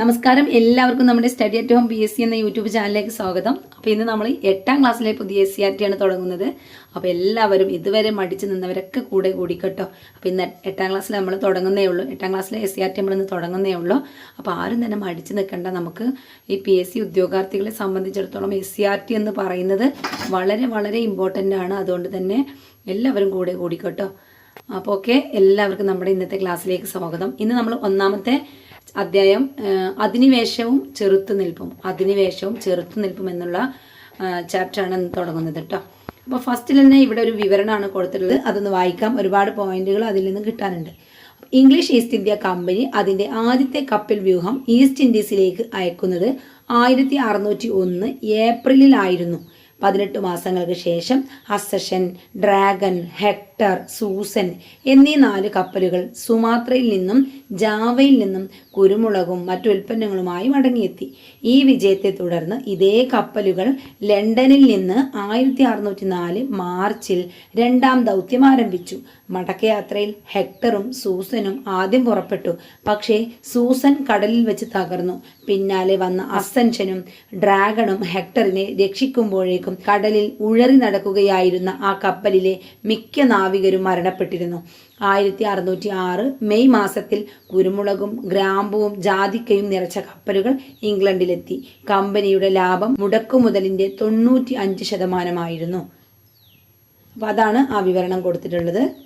നമസ്കാരം. എല്ലാവർക്കും നമ്മുടെ study at home P S C എന്ന യൂട്യൂബ് ചാനലിലേക്ക് സ്വാഗതം. അപ്പോൾ ഇന്ന് നമ്മൾ എട്ടാം ക്ലാസ്സിലെ പുതിയ എസ് സി ആർ ടി ആണ് തുടങ്ങുന്നത്. അപ്പോൾ എല്ലാവരും ഇതുവരെ മടിച്ച് നിന്നവരൊക്കെ കൂടെ കൂടിക്കട്ടോ. അപ്പോൾ ഇന്ന് എട്ടാം ക്ലാസ്സിൽ നമ്മൾ തുടങ്ങുന്നേ ഉള്ളൂ. എട്ടാം ക്ലാസ്സിലെ എസ് സി ആർ ടി നമ്മൾ ഇന്ന് തുടങ്ങുന്നേ ഉള്ളൂ. അപ്പോൾ ആരും തന്നെ മടിച്ച് നിൽക്കേണ്ട നമുക്ക് ഈ പി എസ് സി ഉദ്യോഗാർത്ഥികളെ സംബന്ധിച്ചിടത്തോളം എസ് സി ആർ ടി എന്ന് പറയുന്നത് വളരെ വളരെ ഇമ്പോർട്ടന്റ് ആണ്. അതുകൊണ്ട് തന്നെ എല്ലാവരും കൂടെ കൂടിക്കട്ടോ. അപ്പോൾ ഓക്കെ എല്ലാവർക്കും നമ്മുടെ ഇന്നത്തെ ക്ലാസ്സിലേക്ക് സ്വാഗതം. ഇന്ന് നമ്മൾ ഒന്നാമത്തെ അധ്യായം ആ, അധിനിവേശവും ചെറുത്തുനിൽപ്പും അധിനിവേശവും ചെറുത്തുനിൽപ്പും എന്നുള്ള ചാപ്റ്ററാണ് തുടങ്ങുന്നത് കേട്ടോ അപ്പോൾ ഫസ്റ്റിൽ തന്നെ ഇവിടെ ഒരു വിവരണമാണ് കൊടുത്തിട്ടുള്ളത്. അതൊന്ന് വായിക്കാം. ഒരുപാട് പോയിന്റുകൾ അതിൽ നിന്ന് കിട്ടാനുണ്ട്. ഇംഗ്ലീഷ് ഈസ്റ്റ് ഇന്ത്യ കമ്പനി അതിന്റെ ആദ്യത്തെ കപ്പൽ വ്യൂഹം ഈസ്റ്റ് ഇൻഡീസിലേക്ക് അയക്കുന്നത് ആയിരത്തി അറുന്നൂറ്റി ഒന്ന് ഏപ്രിലിലായിരുന്നു. പതിനെട്ട് മാസങ്ങൾക്ക് ശേഷം അസഷൻ ഡ്രാഗൺ ഹെക്ടർ സൂസൻ എന്നീ നാല് കപ്പലുകൾ സുമാത്രയിൽ നിന്നും ജാവയിൽ നിന്നും കുരുമുളകും മറ്റു ഉൽപ്പന്നങ്ങളുമായി മടങ്ങിയെത്തി. ഈ വിജയത്തെ തുടർന്ന് ഇതേ കപ്പലുകൾ ലണ്ടനിൽ നിന്ന് ആയിരത്തി അറുന്നൂറ്റി നാല് മാർച്ചിൽ രണ്ടാം ദൗത്യം ആരംഭിച്ചു. മടക്കയാത്രയിൽ ഹെക്ടറും സൂസനും ആദ്യം പുറപ്പെട്ടു. പക്ഷേ സൂസൻ കടലിൽ വെച്ച് തകർന്നു. പിന്നാലെ വന്ന അസെൻഷനും ഡ്രാഗണും ഹെക്ടറിനെ രക്ഷിക്കുമ്പോഴേക്കും കടലിൽ ഉഴറി നടക്കുകയായിരുന്ന ആ കപ്പലിലെ മിക്ക നാവികരും മരണപ്പെട്ടിരുന്നു. ആയിരത്തി അറുന്നൂറ്റി ആറ് മെയ് മാസത്തിൽ കുരുമുളകും ഗ്രാമ്പുവും ജാതിക്കയും നിറച്ച കപ്പലുകൾ ഇംഗ്ലണ്ടിലെത്തി. കമ്പനിയുടെ ലാഭം മുടക്കുമുതലിന്റെ തൊണ്ണൂറ്റി അഞ്ച് ശതമാനമായിരുന്നു. അപ്പോൾ അതാണ് ആ വിവരണം കൊടുത്തിട്ടുള്ളത്.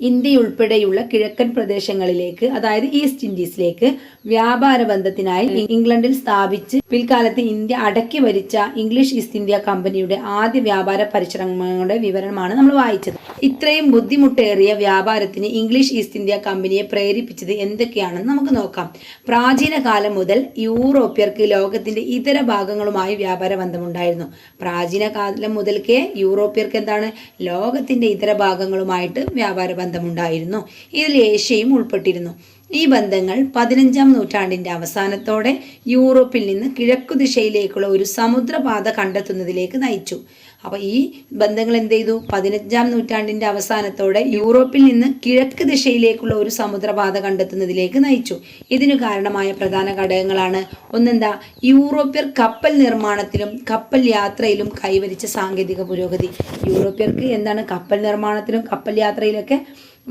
ഇന്ത്യയുൾപ്പെടെയുള്ള കിഴക്കൻ പ്രദേശങ്ങളിലേക്ക് അതായത് ഈസ്റ്റ് ഇൻഡീസിലേക്ക് വ്യാപാര ബന്ധത്തിനായി ഇംഗ്ലണ്ടിൽ സ്ഥാപിച്ച് പിൽക്കാലത്ത് ഇന്ത്യ അടക്കി വരിച്ച ഇംഗ്ലീഷ് ഈസ്റ്റ് ഇന്ത്യ കമ്പനിയുടെ ആദ്യ വ്യാപാര പരിശ്രമങ്ങളുടെ വിവരണമാണ് നമ്മൾ വായിച്ചത്. ഇത്രയും ബുദ്ധിമുട്ടേറിയ വ്യാപാരത്തിന് ഇംഗ്ലീഷ് ഈസ്റ്റ് ഇന്ത്യ കമ്പനിയെ പ്രേരിപ്പിച്ചത് എന്തൊക്കെയാണെന്ന് നമുക്ക് നോക്കാം. പ്രാചീന കാലം മുതൽ യൂറോപ്യർക്ക് ലോകത്തിന്റെ ഇതര ഭാഗങ്ങളുമായി വ്യാപാര ബന്ധമുണ്ടായിരുന്നു. പ്രാചീന കാലം മുതൽക്കേ യൂറോപ്യർക്ക് എന്താണ്? ലോകത്തിന്റെ ഇതര ഭാഗങ്ങളുമായിട്ട് വ്യാപാര ബന്ധമുണ്ടായിരുന്നു. ഇതിൽ ഏഷ്യയും ഉൾപ്പെട്ടിരുന്നു. ഈ ബന്ധങ്ങൾ പതിനഞ്ചാം നൂറ്റാണ്ടിന്റെ അവസാനത്തോടെ യൂറോപ്പിൽ നിന്ന് കിഴക്കു ദിശയിലേക്കുള്ള ഒരു സമുദ്രപാത കണ്ടെത്തുന്നതിലേക്ക് നയിച്ചു. അപ്പൊ ഈ ബന്ധങ്ങൾ എന്ത് ചെയ്തു? പതിനഞ്ചാം നൂറ്റാണ്ടിന്റെ അവസാനത്തോടെ യൂറോപ്പിൽ നിന്ന് കിഴക്ക് ദിശയിലേക്കുള്ള ഒരു സമുദ്രപാത കണ്ടെത്തുന്നതിലേക്ക് നയിച്ചു. ഇതിനു കാരണമായ പ്രധാന ഘടകങ്ങളാണ് ഒന്നെന്താ? യൂറോപ്യർ കപ്പൽ നിർമ്മാണത്തിലും കപ്പൽ യാത്രയിലും കൈവരിച്ച സാങ്കേതിക പുരോഗതി. യൂറോപ്യർക്ക് എന്താണ് കപ്പൽ നിർമ്മാണത്തിലും കപ്പൽ യാത്രയിലൊക്കെ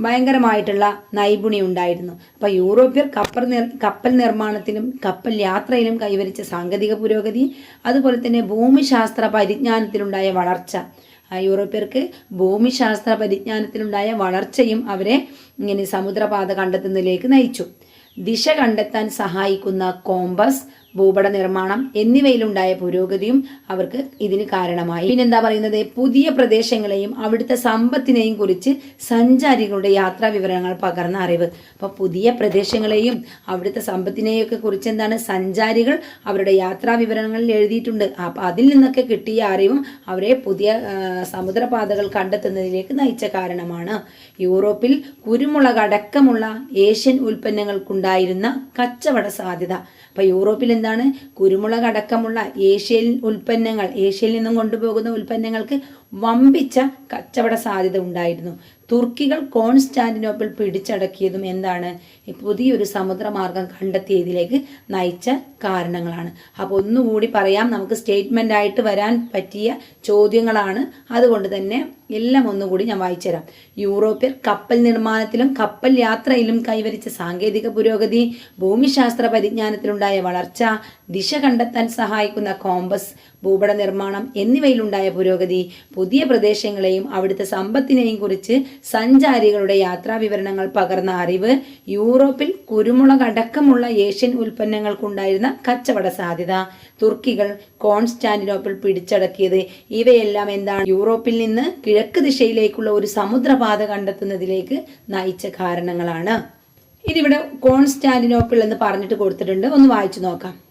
ഭയങ്കരമായിട്ടുള്ള നൈപുണ്യം ഉണ്ടായിരുന്നു. അപ്പോൾ യൂറോപ്യർ കപ്പൽ നിർ കപ്പൽ നിർമ്മാണത്തിലും കപ്പൽ യാത്രയിലും കൈവരിച്ച സാങ്കേതിക പുരോഗതി അതുപോലെ തന്നെ ഭൂമിശാസ്ത്ര പരിജ്ഞാനത്തിലുണ്ടായ വളർച്ച. യൂറോപ്യർക്ക് ഭൂമിശാസ്ത്ര പരിജ്ഞാനത്തിലുണ്ടായ വളർച്ചയും അവരെ ഇങ്ങനെ സമുദ്രപാത കണ്ടെത്തുന്നതിലേക്ക് നയിച്ചു. ദിശ കണ്ടെത്താൻ സഹായിക്കുന്ന കോമ്പസ് ഭൂപട നിർമ്മാണം എന്നിവയിലുണ്ടായ പുരോഗതിയും അവർക്ക് ഇതിന് കാരണമായി. പിന്നെന്താ പറയുന്നത്? പുതിയ പ്രദേശങ്ങളെയും അവിടുത്തെ സമ്പത്തിനെയും കുറിച്ച് സഞ്ചാരികളുടെ യാത്രാ വിവരങ്ങൾ പകർന്ന അറിവ്. അപ്പോൾ പുതിയ പ്രദേശങ്ങളെയും അവിടുത്തെ സമ്പത്തിനെയും ഒക്കെ കുറിച്ച് എന്താണ് സഞ്ചാരികൾ അവരുടെ യാത്രാ വിവരങ്ങളിൽ എഴുതിയിട്ടുണ്ട്. അപ്പം അതിൽ നിന്നൊക്കെ കിട്ടിയ അറിവും അവരെ പുതിയ സമുദ്രപാതകൾ കണ്ടെത്തുന്നതിലേക്ക് നയിച്ച കാരണമാണ്. യൂറോപ്പിൽ കുരുമുളക് അടക്കമുള്ള ഏഷ്യൻ ഉൽപ്പന്നങ്ങൾക്കുണ്ടായിരുന്ന കച്ചവട സാധ്യത. അപ്പോൾ യൂറോപ്പിൽ എന്താണ്? കുരുമുളക് അടക്കമുള്ള ഏഷ്യൻ ഉൽപ്പന്നങ്ങൾ ഏഷ്യയിൽ നിന്നും കൊണ്ടുപോകുന്ന ഉൽപ്പന്നങ്ങൾക്ക് വമ്പിച്ച കച്ചവട സാധ്യത ഉണ്ടായിരുന്നു. തുർക്കികൾ കോൺസ്റ്റാന്റിനോപ്പിൾ പിടിച്ചടക്കിയതും എന്താണ്? പുതിയൊരു സമുദ്രമാർഗം കണ്ടെത്തിയതിലേക്ക് നയിച്ച കാരണങ്ങളാണ്. അപ്പോൾ ഒന്നുകൂടി പറയാം നമുക്ക് സ്റ്റേറ്റ്മെന്റ് ആയിട്ട് വരാൻ പറ്റിയ ചോദ്യങ്ങളാണ്. അതുകൊണ്ട് തന്നെ എല്ലാം ഒന്നുകൂടി ഞാൻ വായിച്ചുതരാം. യൂറോപ്യർ കപ്പൽ നിർമ്മാണത്തിലും കപ്പൽ യാത്രയിലും കൈവരിച്ച സാങ്കേതിക പുരോഗതി ഭൂമിശാസ്ത്ര പരിജ്ഞാനത്തിലുണ്ടായ വളർച്ച ദിശ കണ്ടെത്താൻ സഹായിക്കുന്ന കോമ്പസ് ഭൂപട നിർമ്മാണം എന്നിവയിലുണ്ടായ പുരോഗതി പുതിയ പ്രദേശങ്ങളെയും അവിടുത്തെ സമ്പത്തിനെയും കുറിച്ച് സഞ്ചാരികളുടെ യാത്രാ വിവരണങ്ങൾ പകർന്ന അറിവ് യൂറോപ്പിൽ കുരുമുളക് അടക്കമുള്ള ഏഷ്യൻ ഉൽപ്പന്നങ്ങൾക്കുണ്ടായിരുന്ന കച്ചവട സാധ്യത തുർക്കികൾ കോൺസ്റ്റാന്റിനോപ്പിൾ പിടിച്ചടക്കിയത് ഇവയെല്ലാം എന്താണ് യൂറോപ്പിൽ നിന്ന് കിഴക്ക് ദിശയിലേക്കുള്ള ഒരു സമുദ്രപാത കണ്ടെത്തുന്നതിലേക്ക് നയിച്ച കാരണങ്ങളാണ്. ഇതിവിടെ കോൺസ്റ്റാന്റിനോപ്പിൾ എന്ന് പറഞ്ഞിട്ട് കൊടുത്തിട്ടുണ്ട്. ഒന്ന് വായിച്ചു നോക്കാം.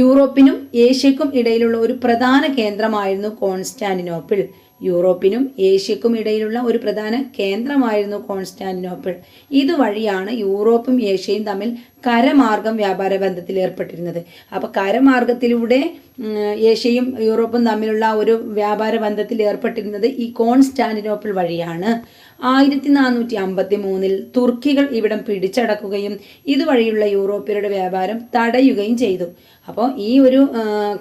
യൂറോപ്പിനും ഏഷ്യക്കും ഇടയിലുള്ള ഒരു പ്രധാന കേന്ദ്രമായിരുന്നു കോൺസ്റ്റാന്റിനോപ്പിൾ. യൂറോപ്പിനും ഏഷ്യക്കും ഇടയിലുള്ള ഒരു പ്രധാന കേന്ദ്രമായിരുന്നു കോൺസ്റ്റാന്റിനോപ്പിൾ. ഇതുവഴിയാണ് യൂറോപ്പും ഏഷ്യയും തമ്മിൽ കരമാർഗം വ്യാപാര ബന്ധത്തിൽ ഏർപ്പെട്ടിരുന്നത്. അപ്പോൾ കരമാർഗത്തിലൂടെ ഏഷ്യയും യൂറോപ്പും തമ്മിലുള്ള ഒരു വ്യാപാര ബന്ധത്തിൽ ഏർപ്പെട്ടിരുന്നത് ഈ കോൺസ്റ്റാന്റിനോപ്പിൾ വഴിയാണ്. ആയിരത്തി നാനൂറ്റി അമ്പത്തി മൂന്നിൽ തുർക്കികൾ ഇവിടം പിടിച്ചടക്കുകയും ഇതുവഴിയുള്ള യൂറോപ്യരുടെ വ്യാപാരം തടയുകയും ചെയ്തു. അപ്പോൾ ഈ ഒരു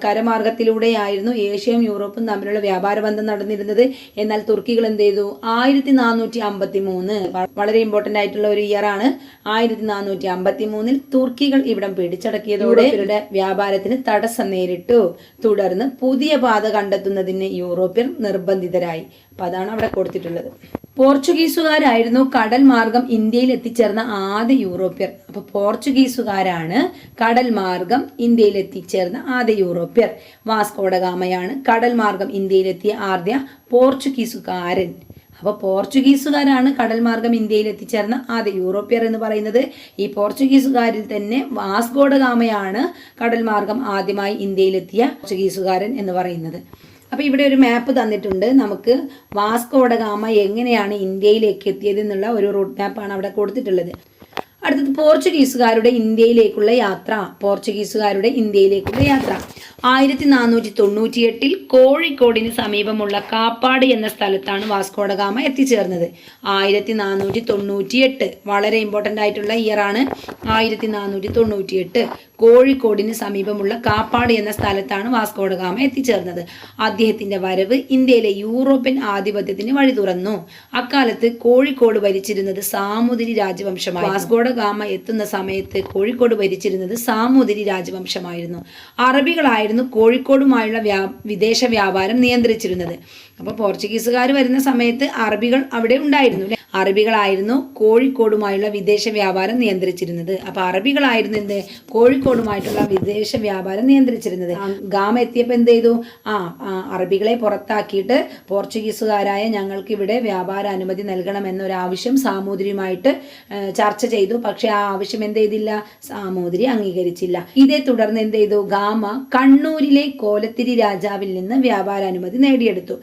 കരമാർഗത്തിലൂടെയായിരുന്നു ഏഷ്യയും യൂറോപ്പും തമ്മിലുള്ള വ്യാപാര ബന്ധം നടന്നിരുന്നത്. എന്നാൽ തുർക്കികൾ എന്ത് ചെയ്തു? ആയിരത്തി നാനൂറ്റി അമ്പത്തി മൂന്ന് വളരെ ഇമ്പോർട്ടന്റ് ആയിട്ടുള്ള ഒരു ഇയർ ആണ്. ആയിരത്തി നാനൂറ്റി അമ്പത്തി മൂന്നിൽ തുർക്കികൾ ഇവിടം പിടിച്ചടക്കിയതോടെ ഇവരുടെ വ്യാപാരത്തിന് തടസ്സം നേരിട്ടു. തുടർന്ന് പുതിയ പാത കണ്ടെത്തുന്നതിന് യൂറോപ്യർ നിർബന്ധിതരായി. അപ്പം അതാണ് അവിടെ കൊടുത്തിട്ടുള്ളത്. പോർച്ചുഗീസുകാരായിരുന്നു കടൽ മാർഗം ഇന്ത്യയിൽ എത്തിച്ചേർന്ന ആദ്യ യൂറോപ്യർ. അപ്പൊ പോർച്ചുഗീസുകാരാണ് കടൽ മാർഗം ഇന്ത്യയിൽ എത്തിച്ചേർന്ന ആദ്യ യൂറോപ്യർ. വാസ്കോഡഗാമയാണ് കടൽ മാർഗം ഇന്ത്യയിലെത്തിയ ആദ്യ പോർച്ചുഗീസുകാരൻ. അപ്പോൾ പോർച്ചുഗീസുകാരാണ് കടൽ മാർഗം ഇന്ത്യയിൽ എത്തിച്ചേർന്ന ആദ്യ യൂറോപ്യർ എന്ന് പറയുന്നത്. ഈ പോർച്ചുഗീസുകാരിൽ തന്നെ വാസ്കോഡഗാമയാണ് കടൽ മാർഗം ആദ്യമായി ഇന്ത്യയിലെത്തിയ പോർച്ചുഗീസുകാരൻ എന്ന് പറയുന്നത്. അപ്പോൾ ഇവിടെ ഒരു മാപ്പ് തന്നിട്ടുണ്ട്. നമുക്ക് വാസ്കോഡഗാമ എങ്ങനെയാണ് ഇന്ത്യയിലേക്ക് എത്തിയത് എന്നുള്ള ഒരു റൂട്ട് മാപ്പാണ് അവിടെ കൊടുത്തിട്ടുള്ളത്. അടുത്തത് പോർച്ചുഗീസുകാരുടെ ഇന്ത്യയിലേക്കുള്ള യാത്ര പോർച്ചുഗീസുകാരുടെ ഇന്ത്യയിലേക്കുള്ള യാത്ര. ആയിരത്തി നാനൂറ്റി തൊണ്ണൂറ്റിയെട്ടിൽ കോഴിക്കോടിന് സമീപമുള്ള കാപ്പാട് എന്ന സ്ഥലത്താണ് വാസ്കോഡഗാമ എത്തിച്ചേർന്നത്. ആയിരത്തി നാനൂറ്റി തൊണ്ണൂറ്റിയെട്ട് വളരെ ഇമ്പോർട്ടന്റ് ആയിട്ടുള്ള ഇയർ ആണ് ആയിരത്തി നാനൂറ്റി തൊണ്ണൂറ്റിയെട്ട് കോഴിക്കോടിന് സമീപമുള്ള കാപ്പാട് എന്ന സ്ഥലത്താണ് വാസ്കോഡഗാമ എത്തിച്ചേർന്നത്. അദ്ദേഹത്തിന്റെ വരവ് ഇന്ത്യയിലെ യൂറോപ്യൻ ആധിപത്യത്തിന് വഴി തുറന്നു അക്കാലത്ത് കോഴിക്കോട് ഭരിച്ചിരുന്നത് സാമൂതിരി രാജവംശമായി വാസ്കോഡഗാമ എത്തുന്ന സമയത്ത് കോഴിക്കോട് ഭരിച്ചിരുന്നത് സാമൂതിരി രാജവംശമായിരുന്നു. അറബികളായിരുന്നു കോഴിക്കോടുമായുള്ള വ്യാ വിദേശ വ്യാപാരം നിയന്ത്രിച്ചിരുന്നത്. അപ്പോൾ പോർച്ചുഗീസുകാർ വരുന്ന സമയത്ത് അറബികൾ അവിടെ ഉണ്ടായിരുന്നു അല്ലേ അറബികളായിരുന്നു കോഴിക്കോടുമായുള്ള വിദേശ വ്യാപാരം നിയന്ത്രിച്ചിരുന്നത്. അപ്പോൾ അറബികളായിരുന്നു എന്ത്? കോഴിക്കോടുമായിട്ടുള്ള വിദേശ വ്യാപാരം നിയന്ത്രിച്ചിരുന്നത്. ഗാമ എത്തിയപ്പോൾ എന്ത് ചെയ്തു? ആ അറബികളെ പുറത്താക്കിയിട്ട് പോർച്ചുഗീസുകാരായ ഞങ്ങൾക്ക് ഇവിടെ വ്യാപാര അനുമതി നൽകണം എന്നൊരാവശ്യം സാമൂതിരിയുമായിട്ട് ഏ, ചർച്ച ചെയ്തു. പക്ഷേ ആ ആവശ്യം എന്ത് ചെയ്തില്ല? സാമൂതിരി അംഗീകരിച്ചില്ല. ഇതേ തുടർന്ന് എന്ത് ചെയ്തു? ഗാമ കണ്ണൂരിലെ കോലത്തിരി രാജാവിൽ നിന്ന് വ്യാപാര അനുമതി നേടിയെടുത്തു.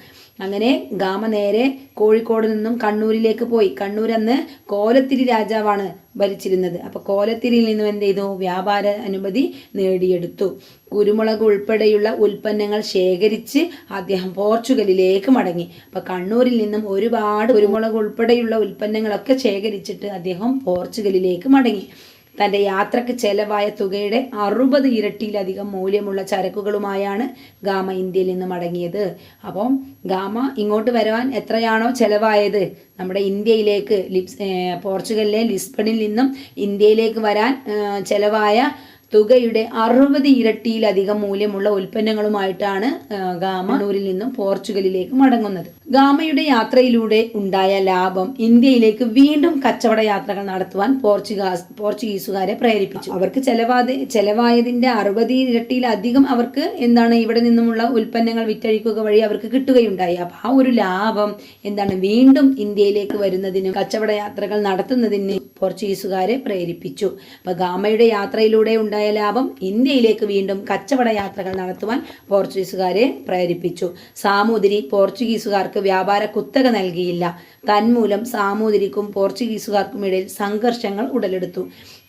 അങ്ങനെ ഗാമ നേരെ കോഴിക്കോട് നിന്നും കണ്ണൂരിലേക്ക് പോയി. കണ്ണൂർ അന്ന് കോലത്തിരി രാജാവാണ് ഭരിച്ചിരുന്നത്. അപ്പൊ കോലത്തിരിയിൽ നിന്നും എന്ത് ചെയ്തു? വ്യാപാര അനുമതി നേടിയെടുത്തു. കുരുമുളക് ഉൾപ്പെടെയുള്ള ഉൽപ്പന്നങ്ങൾ ശേഖരിച്ച് അദ്ദേഹം പോർച്ചുഗലിലേക്ക് മടങ്ങി. അപ്പൊ കണ്ണൂരിൽ നിന്നും ഒരുപാട് കുരുമുളക് ഉൾപ്പെടെയുള്ള ഉൽപ്പന്നങ്ങളൊക്കെ ശേഖരിച്ചിട്ട് അദ്ദേഹം പോർച്ചുഗലിലേക്ക് മടങ്ങി. തന്റെ യാത്രയ്ക്ക് ചെലവായ തുകയുടെ അറുപത് ഇരട്ടിയിലധികം മൂല്യമുള്ള ചരക്കുകളുമായാണ് ഗാമ ഇന്ത്യയിൽ നിന്ന് മടങ്ങിയത്. അപ്പം ഗാമ ഇങ്ങോട്ട് വരുവാൻ എത്രയാണോ ചെലവായത് നമ്മുടെ ഇന്ത്യയിലേക്ക് ലിപ്സ് പോർച്ചുഗലിലെ ലിസ്ബണിൽ നിന്നും ഇന്ത്യയിലേക്ക് വരാൻ ചെലവായ തുകയുടെ അറുപത് ഇരട്ടിയിലധികം മൂല്യമുള്ള ഉൽപ്പന്നങ്ങളുമായിട്ടാണ് ഗാമ നിന്നും പോർച്ചുഗലിലേക്ക് മടങ്ങുന്നത്. ഗാമയുടെ യാത്രയിലൂടെ ഉണ്ടായ ലാഭം ഇന്ത്യയിലേക്ക് വീണ്ടും കച്ചവട യാത്രകൾ നടത്തുവാൻ പോർച്ചുഗാസ് പോർച്ചുഗീസുകാരെ പ്രേരിപ്പിച്ചു. അവർക്ക് ചെലവാതെ ചെലവായതിന്റെ അറുപത് ഇരട്ടിയിലധികം അവർക്ക് എന്താണ് ഇവിടെ നിന്നുമുള്ള ഉൽപ്പന്നങ്ങൾ വിറ്റഴിക്കുക വഴി അവർക്ക് കിട്ടുകയുണ്ടായി. അപ്പൊ ആ ഒരു ലാഭം എന്താണ് വീണ്ടും ഇന്ത്യയിലേക്ക് വരുന്നതിനും കച്ചവട യാത്രകൾ നടത്തുന്നതിന് പോർച്ചുഗീസുകാരെ പ്രേരിപ്പിച്ചു. അപ്പൊ ഗാമയുടെ യാത്രയിലൂടെ ഉണ്ടായ ലാഭം ഇന്ത്യയിലേക്ക് വീണ്ടും കച്ചവട യാത്രകൾ നടത്തുവാൻ പോർച്ചുഗീസുകാരെ പ്രേരിപ്പിച്ചു. സാമൂതിരി പോർച്ചുഗീസുകാർക്ക് വ്യാപാര കുത്തക നൽകിയില്ല. തന്മൂലം സാമൂതിരിക്കും പോർച്ചുഗീസുകാർക്കും ഇടയിൽ സംഘർഷങ്ങൾ ഉടലെടുത്തു.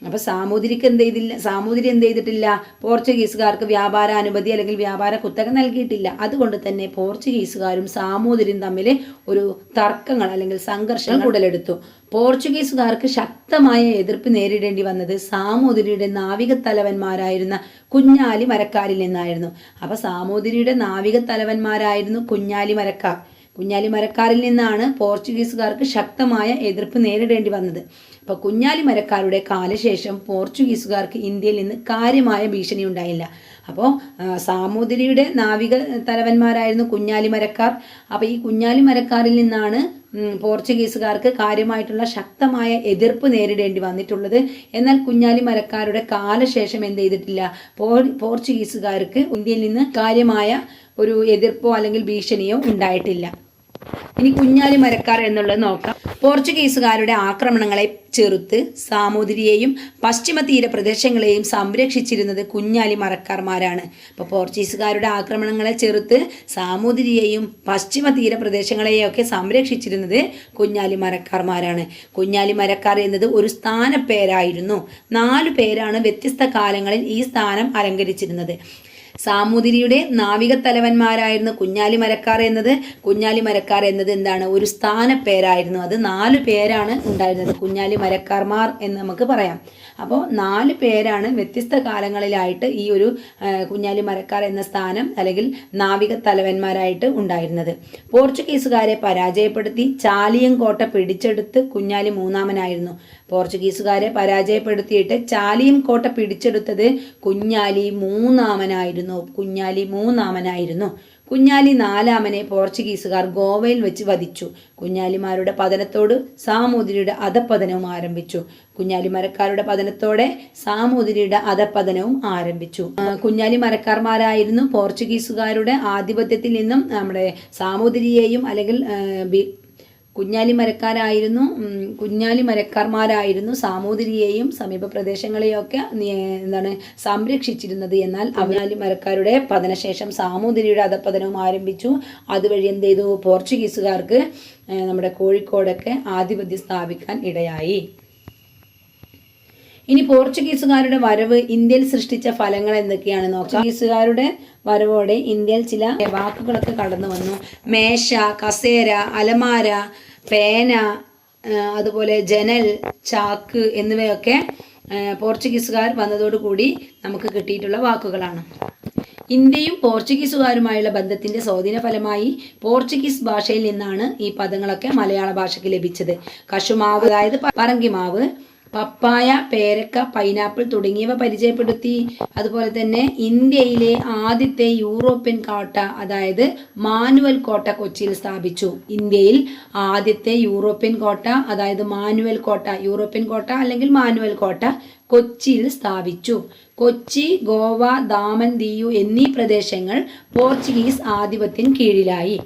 അപ്പൊ സാമൂതിരിക്ക് എന്ത് ചെയ്തില്ല സാമൂതിരി എന്ത് ചെയ്തിട്ടില്ല? പോർച്ചുഗീസുകാർക്ക് വ്യാപാര അനുമതി അല്ലെങ്കിൽ വ്യാപാര കുത്തക നൽകിയിട്ടില്ല. അതുകൊണ്ട് തന്നെ പോർച്ചുഗീസുകാരും സാമൂതിരിയും തമ്മിൽ ഒരു തർക്കങ്ങൾ അല്ലെങ്കിൽ സംഘർഷങ്ങൾ ഉടലെടുത്തു. പോർച്ചുഗീസുകാർക്ക് ശക്തമായ എതിർപ്പ് നേരിടേണ്ടി വന്നത് സാമൂതിരിയുടെ നാവിക തലവന്മാരായിരുന്ന കുഞ്ഞാലി മരക്കാരിൽ നിന്നായിരുന്നു. അപ്പൊ സാമൂതിരിയുടെ നാവിക തലവന്മാരായിരുന്നു കുഞ്ഞാലി മരക്കാർ കുഞ്ഞാലി മരക്കാരിൽ നിന്നാണ് പോർച്ചുഗീസുകാർക്ക് ശക്തമായ എതിർപ്പ് നേരിടേണ്ടി വന്നത്. അപ്പോൾ കുഞ്ഞാലി മരക്കാരുടെ കാലശേഷം പോർച്ചുഗീസുകാർക്ക് ഇന്ത്യയിൽ നിന്ന് കാര്യമായ ഭീഷണി ഉണ്ടായില്ല. അപ്പോൾ സാമൂതിരിയുടെ നാവിക തലവന്മാരായിരുന്നു കുഞ്ഞാലി മരക്കാർ അപ്പോൾ ഈ കുഞ്ഞാലി മരക്കാരിൽ നിന്നാണ് പോർച്ചുഗീസുകാർക്ക് കാര്യമായിട്ടുള്ള ശക്തമായ എതിർപ്പ് നേരിടേണ്ടി വന്നിട്ടുള്ളത്. എന്നാൽ കുഞ്ഞാലി മരക്കാരുടെ കാലശേഷം എന്ത് ചെയ്തിട്ടില്ല? പോർ- പോർച്ചുഗീസുകാർക്ക് ഇന്ത്യയിൽ നിന്ന് കാര്യമായ ഒരു എതിർപ്പോ അല്ലെങ്കിൽ ഭീഷണിയോ ഉണ്ടായിട്ടില്ല. ഇനി കുഞ്ഞാലി മരക്കാർ എന്നുള്ളത് നോക്കാം. പോർച്ചുഗീസുകാരുടെ ആക്രമണങ്ങളെ ചെറുത്ത് സാമൂതിരിയെയും പശ്ചിമ തീര പ്രദേശങ്ങളെയും സംരക്ഷിച്ചിരുന്നത് കുഞ്ഞാലി മരക്കാർമാരാണ്. അപ്പോൾ പോർച്ചുഗീസുകാരുടെ ആക്രമണങ്ങളെ ചെറുത്ത് സാമൂതിരിയെയും പശ്ചിമ തീര പ്രദേശങ്ങളെയും ഒക്കെ സംരക്ഷിച്ചിരുന്നത് കുഞ്ഞാലി മരക്കാർമാരാണ്. കുഞ്ഞാലി മരക്കാർ എന്നത് ഒരു സ്ഥാനപ്പേരായിരുന്നു. നാലു പേരാണ് വ്യത്യസ്ത കാലങ്ങളിൽ ഈ സ്ഥാനം അലങ്കരിച്ചിരുന്നത്. സാമൂതിരിയുടെ നാവിക തലവന്മാരായിരുന്നു കുഞ്ഞാലി മരക്കാർ എന്നത് കുഞ്ഞാലി മരക്കാർ എന്നത് എന്താണ്? ഒരു സ്ഥാനപ്പേരായിരുന്നു. അത് നാല് പേരാണ് ഉണ്ടായിരുന്നത്. കുഞ്ഞാലി മരക്കാർമാർ എന്ന് നമുക്ക് പറയാം. അപ്പോൾ നാല് പേരാണ് വ്യത്യസ്ത കാലങ്ങളിലായിട്ട് ഈ ഒരു കുഞ്ഞാലി മരക്കാർ എന്ന സ്ഥാനം അല്ലെങ്കിൽ നാവിക തലവന്മാരായിട്ട് ഉണ്ടായിരുന്നത്. പോർച്ചുഗീസുകാരെ പരാജയപ്പെടുത്തി ചാലിയം കോട്ട പിടിച്ചെടുത്ത് കുഞ്ഞാലി മൂന്നാമനായിരുന്നു. പോർച്ചുഗീസുകാരെ പരാജയപ്പെടുത്തിയിട്ട് ചാലിയും കോട്ട പിടിച്ചെടുത്തത് കുഞ്ഞാലി മൂന്നാമനായിരുന്നു. കുഞ്ഞാലി മൂന്നാമനായിരുന്നു. കുഞ്ഞാലി നാലാമനെ പോർച്ചുഗീസുകാർ ഗോവയിൽ വെച്ച് വധിച്ചു. കുഞ്ഞാലിമാരുടെ പതനത്തോട് സാമൂതിരിയുടെ അധപ്പതനവും ആരംഭിച്ചു. കുഞ്ഞാലി മരക്കാരുടെ പതനത്തോടെ സാമൂതിരിയുടെ അധപ്പതനവും ആരംഭിച്ചു. കുഞ്ഞാലിമരക്കാർമാരായിരുന്നു കുഞ്ഞാലി മരക്കാർമാരായിരുന്നു പോർച്ചുഗീസുകാരുടെ ആധിപത്യത്തിൽ നിന്നും നമ്മുടെ സാമൂതിരിയെയും അല്ലെങ്കിൽ കുഞ്ഞാലി മരക്കാരായിരുന്നു. കുഞ്ഞാലി മരക്കാർമാരായിരുന്നു സാമൂതിരിയെയും സമീപ പ്രദേശങ്ങളെയൊക്കെ എന്താണ് സംരക്ഷിച്ചിരുന്നത്. എന്നാൽ അവനാലി മരക്കാരുടെ പതനശേഷം സാമൂതിരിയുടെ അധപതനവും ആരംഭിച്ചു. അതുവഴി എന്ത് ചെയ്തു? പോർച്ചുഗീസുകാർക്ക് നമ്മുടെ കോഴിക്കോടൊക്കെ ആധിപത്യം സ്ഥാപിക്കാൻ ഇടയായി. ഇനി പോർച്ചുഗീസുകാരുടെ വരവ് ഇന്ത്യയിൽ സൃഷ്ടിച്ച ഫലങ്ങൾ എന്തൊക്കെയാണ് നോക്കാം. പോർച്ചുഗീസുകാരുടെ വരവോടെ ഇന്ത്യയിൽ ചില വാക്കുകളൊക്കെ കടന്നു വന്നു. മേശ കസേര അലമാര പേന അതുപോലെ ജനൽ ചാക്ക് എന്നിവയൊക്കെ പോർച്ചുഗീസുകാർ വന്നതോടുകൂടി നമുക്ക് കിട്ടിയിട്ടുള്ള വാക്കുകളാണ്. ഇന്ത്യയും പോർച്ചുഗീസുകാരുമായുള്ള ബന്ധത്തിന്റെ സ്വാധീന ഫലമായി പോർച്ചുഗീസ് ഭാഷയിൽ നിന്നാണ് ഈ പദങ്ങളൊക്കെ മലയാള ഭാഷയ്ക്ക് ലഭിച്ചത്. കശുമാവ് അതായത് പറങ്കിമാവ് പപ്പായ പേരക്ക പൈനാപ്പിൾ തുടങ്ങിയവ പരിചയപ്പെടുത്തി. അതുപോലെ തന്നെ ഇന്ത്യയിലെ ആദ്യത്തെ യൂറോപ്യൻ കോട്ട അതായത് മാനുവൽ കോട്ട കൊച്ചിയിൽ സ്ഥാപിച്ചു. ഇന്ത്യയിൽ ആദ്യത്തെ യൂറോപ്യൻ കോട്ട അതായത് മാനുവൽ കോട്ട യൂറോപ്യൻ കോട്ട അല്ലെങ്കിൽ മാനുവൽ കോട്ട കൊച്ചിയിൽ സ്ഥാപിച്ചു. കൊച്ചി ഗോവ ദാമൻ ദിയു എന്നീ പ്രദേശങ്ങൾ പോർച്ചുഗീസ് ആധിപത്യം കീഴിലായി.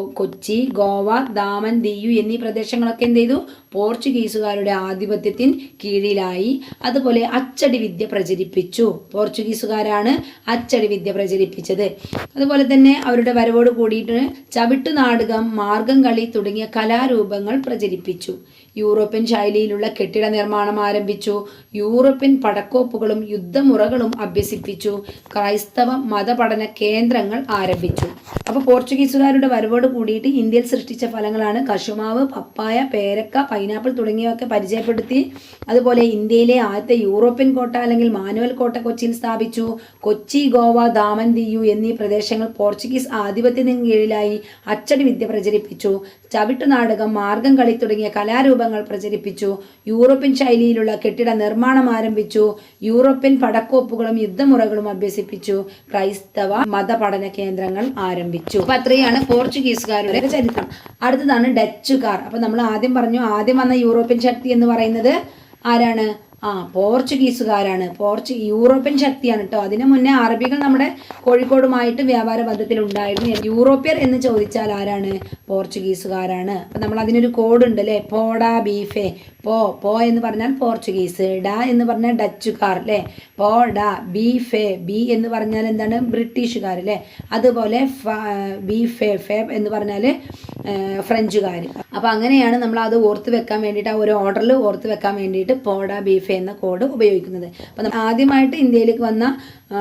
കൊച്ചി ഗോവ ദാമൻ ദിയു എന്നീ പ്രദേശങ്ങളൊക്കെ എന്ത് ചെയ്തു? പോർച്ചുഗീസുകാരുടെ ആധിപത്യത്തിന് കീഴിലായി. അതുപോലെ അച്ചടി വിദ്യ പ്രചരിപ്പിച്ചു. പോർച്ചുഗീസുകാരാണ് അച്ചടി വിദ്യ പ്രചരിപ്പിച്ചത്. അതുപോലെ തന്നെ അവരുടെ വരവോട് കൂടിയിട്ട് ചവിട്ടുനാടകം മാർഗം കളി തുടങ്ങിയ കലാരൂപങ്ങൾ പ്രചരിപ്പിച്ചു. യൂറോപ്യൻ ശൈലിയിലുള്ള കെട്ടിട നിർമ്മാണം ആരംഭിച്ചു. യൂറോപ്യൻ പടക്കോപ്പുകളും യുദ്ധമുറകളും അഭ്യസിപ്പിച്ചു. ക്രൈസ്തവ മതപഠന കേന്ദ്രങ്ങൾ ആരംഭിച്ചു. അപ്പോൾ പോർച്ചുഗീസുകാരുടെ വരവോട് കൂടിയിട്ട് ഇന്ത്യയിൽ സൃഷ്ടിച്ച ഫലങ്ങളാണ് കശുമാവ് പപ്പായ പേരക്ക പൈനാപ്പിൾ തുടങ്ങിയവയൊക്കെ പരിചയപ്പെടുത്തി. അതുപോലെ ഇന്ത്യയിലെ ആദ്യത്തെ യൂറോപ്യൻ കോട്ട അല്ലെങ്കിൽ മാനുവൽ കോട്ട കൊച്ചിയിൽ സ്ഥാപിച്ചു. കൊച്ചി ഗോവ ദാമൻ ദിയു എന്നീ പ്രദേശങ്ങൾ പോർച്ചുഗീസ് ആധിപത്യത്തിന് കീഴിലായി അച്ചടി വിദ്യ പ്രചരിപ്പിച്ചു. ചവിട്ടുനാടകം മാർഗം കളി തുടങ്ങിയ കലാരൂപങ്ങൾ പ്രചരിപ്പിച്ചു. യൂറോപ്യൻ ശൈലിയിലുള്ള കെട്ടിട നിർമ്മാണം ആരംഭിച്ചു. യൂറോപ്യൻ പടക്കോപ്പുകളും യുദ്ധമുറകളും അഭ്യസിപ്പിച്ചു. ക്രൈസ്തവ മതപഠന കേന്ദ്രങ്ങൾ ആരംഭിച്ചു. അപ്പൊ അത്രയാണ് പോർച്ചുഗീസുകാരുടെ ചരിത്രം. അടുത്തതാണ് ഡച്ചുകാർ. അപ്പൊ നമ്മൾ ആദ്യം പറഞ്ഞു ആദ്യം വന്ന യൂറോപ്യൻ ശക്തി എന്ന് പറയുന്നത് ആരാണ്? ആ പോർച്ചുഗീസുകാരാണ്. പോർച്ചു യൂറോപ്യൻ ശക്തിയാണ് കേട്ടോ അതിനു മുന്നേ അറബികൾ നമ്മുടെ കോഴിക്കോടുമായിട്ട് വ്യാപാര ബന്ധത്തിൽ ഉണ്ടായിരുന്നു. യൂറോപ്യർ എന്ന് ചോദിച്ചാൽ ആരാണ്? പോർച്ചുഗീസുകാരാണ്. അപ്പം നമ്മൾ അതിനൊരു കോഡ് ഉണ്ട് അല്ലേ പോഡ ബീഫെ പോ പോ എന്ന് പറഞ്ഞാൽ പോർച്ചുഗീസ്. ഡ എന്ന് പറഞ്ഞാൽ ഡച്ചുകാർ അല്ലേ പോ ഡ ബീഫെ ബി എന്ന് പറഞ്ഞാൽ എന്താണ്? ബ്രിട്ടീഷുകാർ അല്ലേ അതുപോലെ ബീഫെ ഫെ എന്ന് പറഞ്ഞാൽ ഫ്രഞ്ചുകാർ അപ്പോൾ അങ്ങനെയാണ് നമ്മൾ അത് ഓർത്ത് വെക്കാൻ വേണ്ടിയിട്ട് ആ ഒരു ഓർഡറിൽ ഓർത്ത് വെക്കാൻ വേണ്ടിയിട്ട് പോഡ ബീഫ് എന്ന കോഡ് ഉപയോഗിക്കുന്നത്. അപ്പം ആദ്യമായിട്ട് ഇന്ത്യയിലേക്ക് വന്ന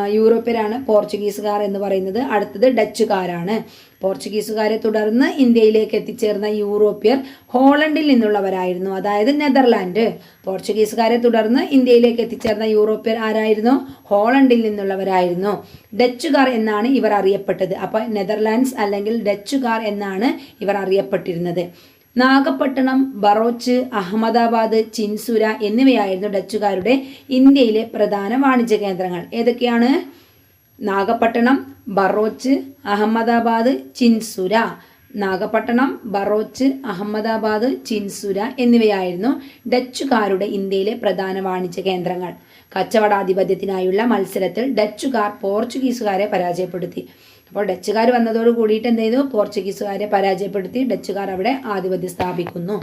യൂറോപ്യരാണ് പോർച്ചുഗീസുകാർ എന്ന് പറയുന്നത്. അടുത്തത് ഡച്ചുകാരാണ്. പോർച്ചുഗീസുകാരെ തുടർന്ന് ഇന്ത്യയിലേക്ക് എത്തിച്ചേർന്ന യൂറോപ്യർ ഹോളണ്ടിൽ നിന്നുള്ളവരായിരുന്നു. അതായത് നെതർലാൻഡ്. പോർച്ചുഗീസുകാരെ തുടർന്ന് ഇന്ത്യയിലേക്ക് എത്തിച്ചേർന്ന യൂറോപ്യർ ആരായിരുന്നു? ഹോളണ്ടിൽ നിന്നുള്ളവരായിരുന്നു. ഡച്ചുകാർ എന്നാണ് ഇവർ അറിയപ്പെട്ടത്. അപ്പോൾ നെതർലാൻഡ്സ് അല്ലെങ്കിൽ ഡച്ചുകാർ എന്നാണ് ഇവർ അറിയപ്പെട്ടിരുന്നത്. നാഗപട്ടണം ബറോച്ച് അഹമ്മദാബാദ് ചിൻസുര എന്നിവയായിരുന്നു ഡച്ചുകാരുടെ ഇന്ത്യയിലെ പ്രധാന വാണിജ്യ കേന്ദ്രങ്ങൾ. ഏതൊക്കെയാണ്? നാഗപട്ടണം ബറോച്ച് അഹമ്മദാബാദ് ചിൻസുര. നാഗപട്ടണം ബറോച്ച് അഹമ്മദാബാദ് ചിൻസുര എന്നിവയായിരുന്നു ഡച്ചുകാരുടെ ഇന്ത്യയിലെ പ്രധാന വാണിജ്യ കേന്ദ്രങ്ങൾ. കച്ചവടാധിപത്യത്തിനായുള്ള മത്സരത്തിൽ ഡച്ചുകാർ പോർച്ചുഗീസുകാരെ പരാജയപ്പെടുത്തി. അപ്പോൾ ഡച്ചുകാർ വന്നതോട് കൂടിയിട്ട് എന്ത് ചെയ്തു? പോർച്ചുഗീസുകാരെ പരാജയപ്പെടുത്തി. ഡച്ചുകാർ അവിടെ ആധിപത്യം സ്ഥാപിക്കുന്നു.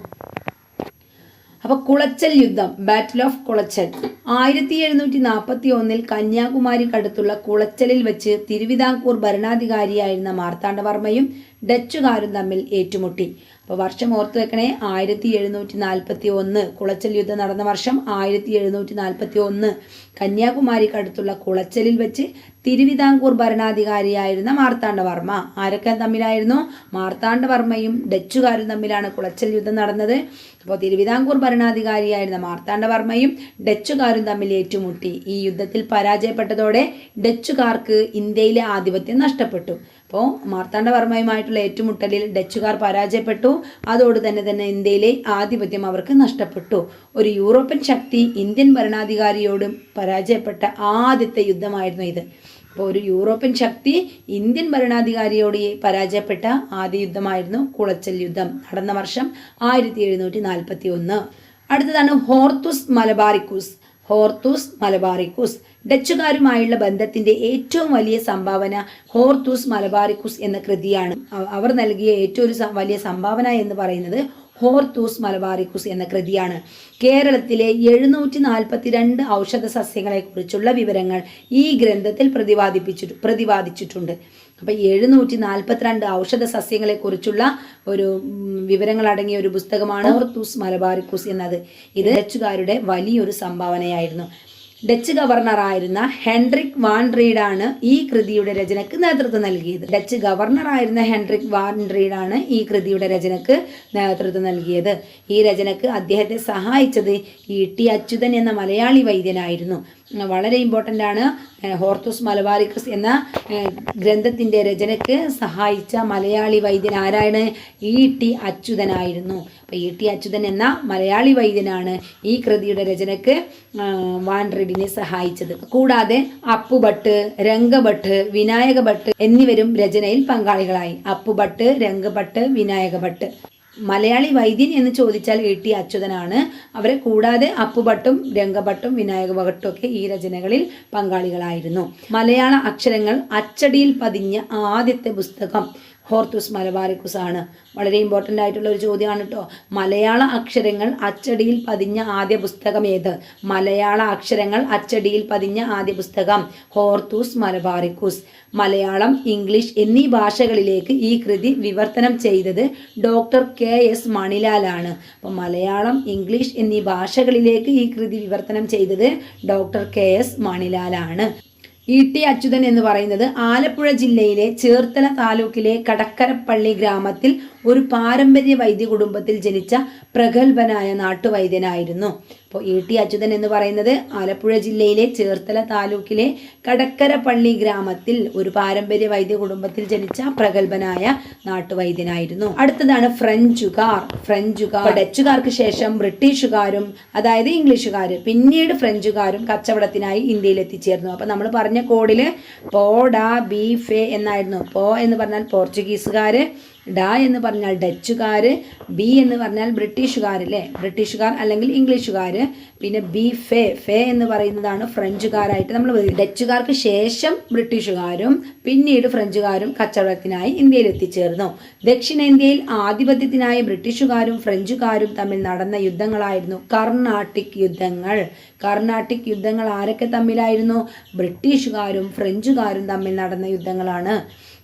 അപ്പൊ കുളച്ചൽ യുദ്ധം ബാറ്റിൽ ഓഫ് കുളച്ചൽ. ആയിരത്തി എഴുന്നൂറ്റി നാൽപ്പത്തി ഒന്നിൽ കന്യാകുമാരിക്കടുത്തുള്ള കുളച്ചലിൽ വെച്ച് തിരുവിതാംകൂർ ഭരണാധികാരിയായിരുന്ന മാർത്താണ്ഡവർമ്മയും ഡച്ചുകാരും തമ്മിൽ ഏറ്റുമുട്ടി. അപ്പോൾ വർഷം ഓർത്തു വെക്കണേ ആയിരത്തി എഴുന്നൂറ്റി നാൽപ്പത്തി ഒന്ന് കുളച്ചൽ യുദ്ധം നടന്ന വർഷം ആയിരത്തി എഴുന്നൂറ്റി നാൽപ്പത്തി ഒന്ന് കന്യാകുമാരിക്കടുത്തുള്ള കുളച്ചലിൽ വെച്ച് തിരുവിതാംകൂർ ഭരണാധികാരിയായിരുന്ന മാർത്താണ്ഡവർമ്മ ആരൊക്കെ തമ്മിലായിരുന്നു? മാർത്താണ്ഡവർമ്മയും ഡച്ചുകാരും തമ്മിലാണ് കുളച്ചൽ യുദ്ധം നടന്നത്. അപ്പോൾ തിരുവിതാംകൂർ ഭരണാധികാരിയായിരുന്ന മാർത്താണ്ഡവർമ്മയും ഡച്ചുകാരും തമ്മിൽ ഏറ്റുമുട്ടി. ഈ യുദ്ധത്തിൽ പരാജയപ്പെട്ടതോടെ ഡച്ചുകാർക്ക് ഇന്ത്യയിലെ ആധിപത്യം നഷ്ടപ്പെട്ടു. അപ്പോൾ മാർത്താണ്ഡവർമ്മയുമായിട്ടുള്ള ഏറ്റുമുട്ടലിൽ ഡച്ചുകാർ പരാജയപ്പെട്ടു. അതോട് തന്നെ തന്നെ ഇന്ത്യയിലെ ആധിപത്യം അവർക്ക് നഷ്ടപ്പെട്ടു. ഒരു യൂറോപ്യൻ ശക്തി ഇന്ത്യൻ ഭരണാധികാരിയോടും പരാജയപ്പെട്ട ആദ്യത്തെ യുദ്ധമായിരുന്നു ഇത്. അപ്പോൾ ഒരു യൂറോപ്യൻ ശക്തി ഇന്ത്യൻ ഭരണാധികാരിയോട് പരാജയപ്പെട്ട ആദ്യ യുദ്ധമായിരുന്നു കുളച്ചൽ യുദ്ധം. നടന്ന വർഷം ആയിരത്തി എഴുന്നൂറ്റി നാൽപ്പത്തി ഒന്ന് അടുത്തതാണ് ഹോർത്തുസ് മലബാറിക്കൂസ്. ഹോർത്തൂസ് മലബാറിക്കൂസ്. ഡച്ചുകാരുമായുള്ള ബന്ധത്തിന്റെ ഏറ്റവും വലിയ സംഭാവന ഹോർത്തൂസ് മലബാറിക്കൂസ് എന്ന കൃതിയാണ്. അവർ നൽകിയ ഏറ്റവും വലിയ സംഭാവന എന്ന് പറയുന്നത് ഹോർത്തൂസ് മലബാറിക്കുസ് എന്ന കൃതിയാണ്. കേരളത്തിലെ എഴുന്നൂറ്റി നാൽപ്പത്തി രണ്ട് ഔഷധ സസ്യങ്ങളെക്കുറിച്ചുള്ള വിവരങ്ങൾ ഈ ഗ്രന്ഥത്തിൽ പ്രതിപാദിപ്പിച്ചിട്ട് പ്രതിപാദിച്ചിട്ടുണ്ട്. അപ്പം എഴുന്നൂറ്റി നാൽപ്പത്തിരണ്ട് ഔഷധ സസ്യങ്ങളെക്കുറിച്ചുള്ള ഒരു വിവരങ്ങൾ അടങ്ങിയ ഒരു പുസ്തകമാണ് ഹോർത്തൂസ് മലബാറിക്കുസ് എന്നത്. ഇത് ഡച്ചുകാരുടെ വലിയൊരു സംഭാവനയായിരുന്നു. ഡച്ച് ഗവർണറായിരുന്ന ഹെൻറിക് വാൻ റീഡാണ് ഈ കൃതിയുടെ രചനയ്ക്ക് നേതൃത്വം നൽകിയത്. ഡച്ച് ഗവർണർ ഗവർണറായിരുന്ന ഹെൻറിക് വാൻ റീഡാണ് ഈ കൃതിയുടെ രചനയ്ക്ക് നേതൃത്വം നൽകിയത്. ഈ രചനയ്ക്ക് അദ്ദേഹത്തെ സഹായിച്ചത് ഇ ടി അച്യുതൻ എന്ന മലയാളി വൈദ്യനായിരുന്നു. വളരെ ഇമ്പോർട്ടന്റ് ആണ് ഹോർത്തൂസ് മലബാറിക്കസ് എന്ന ഗ്രന്ഥത്തിന്റെ രചനയ്ക്ക് സഹായിച്ച മലയാളി വൈദ്യൻ ആരാണ്? ഇ. ടി. അച്യുതനായിരുന്നു. അപ്പോൾ ഇ. ടി. അച്യുതൻ എന്ന മലയാളി വൈദ്യനാണ് ഈ കൃതിയുടെ രചനയ്ക്ക് ആ, വാൻ റെഡിനെ സഹായിച്ചത്. കൂടാതെ അപ്പുഭട്ട് രംഗഭട്ട് വിനായക ഭട്ട് എന്നിവരും രചനയിൽ പങ്കാളികളായി. അപ്പുഭട്ട് രംഗഭട്ട് വിനായക ഭട്ട് മലയാളി വൈദ്യൻ എന്ന് ചോദിച്ചാൽ എ ടി അച്യുതനാണ്. അവരെ കൂടാതെ അപ്പുഭട്ടും രംഗഭട്ടും വിനായക ഭട്ടും ഒക്കെ ഈ രചനകളിൽ പങ്കാളികളായിരുന്നു. മലയാള അക്ഷരങ്ങൾ അച്ചടിയിൽ പതിഞ്ഞ ആദ്യത്തെ പുസ്തകം. ഹോർത്തൂസ് മലബാരിക്കുസ് ആണ്. വളരെ ഇമ്പോർട്ടന്റ് ആയിട്ടുള്ള ഒരു ചോദ്യമാണ് കേട്ടോ മലയാള അക്ഷരങ്ങൾ അച്ചടിയിൽ പതിഞ്ഞ ആദ്യ പുസ്തകം ഏത്? മലയാള അക്ഷരങ്ങൾ അച്ചടിയിൽ പതിഞ്ഞ ആദ്യ പുസ്തകം ഹോർത്തൂസ് മലബാറിക്കുസ്. മലയാളം ഇംഗ്ലീഷ് എന്നീ ഭാഷകളിലേക്ക് ഈ കൃതി വിവർത്തനം ചെയ്തത് ഡോക്ടർ കെ എസ് മണിലാലാണ് അപ്പോൾ മലയാളം ഇംഗ്ലീഷ് എന്നീ ഭാഷകളിലേക്ക് ഈ കൃതി വിവർത്തനം ചെയ്തത് ഡോക്ടർ കെ എസ് മണിലാലാണ് ഇ ടി അച്യുതൻ എന്ന് പറയുന്നത് ആലപ്പുഴ ജില്ലയിലെ ചേർത്തല താലൂക്കിലെ കടക്കരപ്പള്ളി ഗ്രാമത്തിൽ ഒരു പാരമ്പര്യ വൈദ്യ കുടുംബത്തിൽ ജനിച്ച പ്രഗത്ഭനായ നാട്ടുവൈദ്യനായിരുന്നു. അപ്പോൾ ഇ ടി അച്യുതൻ എന്ന് പറയുന്നത് ആലപ്പുഴ ജില്ലയിലെ ചേർത്തല താലൂക്കിലെ കടക്കരപ്പള്ളി ഗ്രാമത്തിൽ ഒരു പാരമ്പര്യ വൈദ്യ കുടുംബത്തിൽ ജനിച്ച പ്രഗത്ഭനായ നാട്ടുവൈദ്യനായിരുന്നു. അടുത്തതാണ് ഫ്രഞ്ചുകാർ. ഫ്രഞ്ചുകാർ ഡച്ചുകാർക്ക് ശേഷം ബ്രിട്ടീഷുകാരും അതായത് ഇംഗ്ലീഷുകാർ പിന്നീട് ഫ്രഞ്ചുകാരും കച്ചവടത്തിനായി ഇന്ത്യയിൽ എത്തിച്ചേർന്നു അപ്പോൾ നമ്മൾ പറഞ്ഞ കോഡിൽ പോ ഡ ബി ഫെ എന്നായിരുന്നു. പോ എന്ന് പറഞ്ഞാൽ പോർച്ചുഗീസുകാർ ഡ എന്ന് പറഞ്ഞാൽ ഡച്ചുകാർ ബി എന്ന് പറഞ്ഞാൽ ബ്രിട്ടീഷുകാർ അല്ലേ? ബ്രിട്ടീഷുകാർ അല്ലെങ്കിൽ ഇംഗ്ലീഷുകാർ. പിന്നെ ബി ഫേ ഫേ എന്ന് പറയുന്നതാണ് ഫ്രഞ്ചുകാരായിട്ട് നമ്മൾ ഡച്ചുകാർക്ക് ശേഷം ബ്രിട്ടീഷുകാരും പിന്നീട് ഫ്രഞ്ചുകാരും കച്ചവടത്തിനായി ഇന്ത്യയിൽ എത്തിച്ചേർന്നു. ദക്ഷിണേന്ത്യയിൽ ആധിപത്യത്തിനായി ബ്രിട്ടീഷുകാരും ഫ്രഞ്ചുകാരും തമ്മിൽ നടന്ന യുദ്ധങ്ങളായിരുന്നു കർണാട്ടിക് യുദ്ധങ്ങൾ. കർണാട്ടിക് യുദ്ധങ്ങൾ ആരൊക്കെ തമ്മിലായിരുന്നു? ബ്രിട്ടീഷുകാരും ഫ്രഞ്ചുകാരും തമ്മിൽ നടന്ന യുദ്ധങ്ങളാണ്.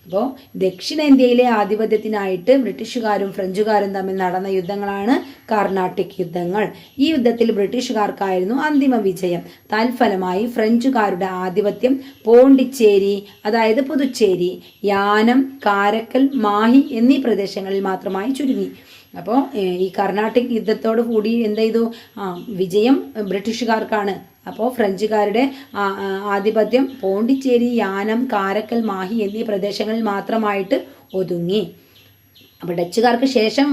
അപ്പോൾ ദക്ഷിണേന്ത്യയിലെ ആധിപത്യത്തിനായിട്ട് ബ്രിട്ടീഷുകാരും ഫ്രഞ്ചുകാരും തമ്മിൽ നടന്ന യുദ്ധങ്ങളാണ് കർണാട്ടിക് യുദ്ധങ്ങൾ. ഈ യുദ്ധത്തിൽ ബ്രിട്ടീഷുകാർക്കായിരുന്നു അന്തിമ വിജയം. തൽഫലമായി ഫ്രഞ്ചുകാരുടെ ആധിപത്യം പോണ്ടിച്ചേരി അതായത് പുതുച്ചേരി യാനം കാരക്കൽ മാഹി എന്നീ പ്രദേശങ്ങളിൽ മാത്രമായി ചുരുങ്ങി. അപ്പോൾ ഈ കർണാട്ടിക് യുദ്ധത്തോടു കൂടി എന്ത് ചെയ്തു? ആ വിജയം ബ്രിട്ടീഷുകാർക്കാണ് അപ്പോൾ ഫ്രഞ്ചുകാരുടെ ആധിപത്യം പോണ്ടിച്ചേരി യാനം കാരക്കൽ മാഹി എന്നീ പ്രദേശങ്ങളിൽ മാത്രമായിട്ട് ഒതുങ്ങി. അപ്പോൾ ഡച്ചുകാർക്ക് ശേഷം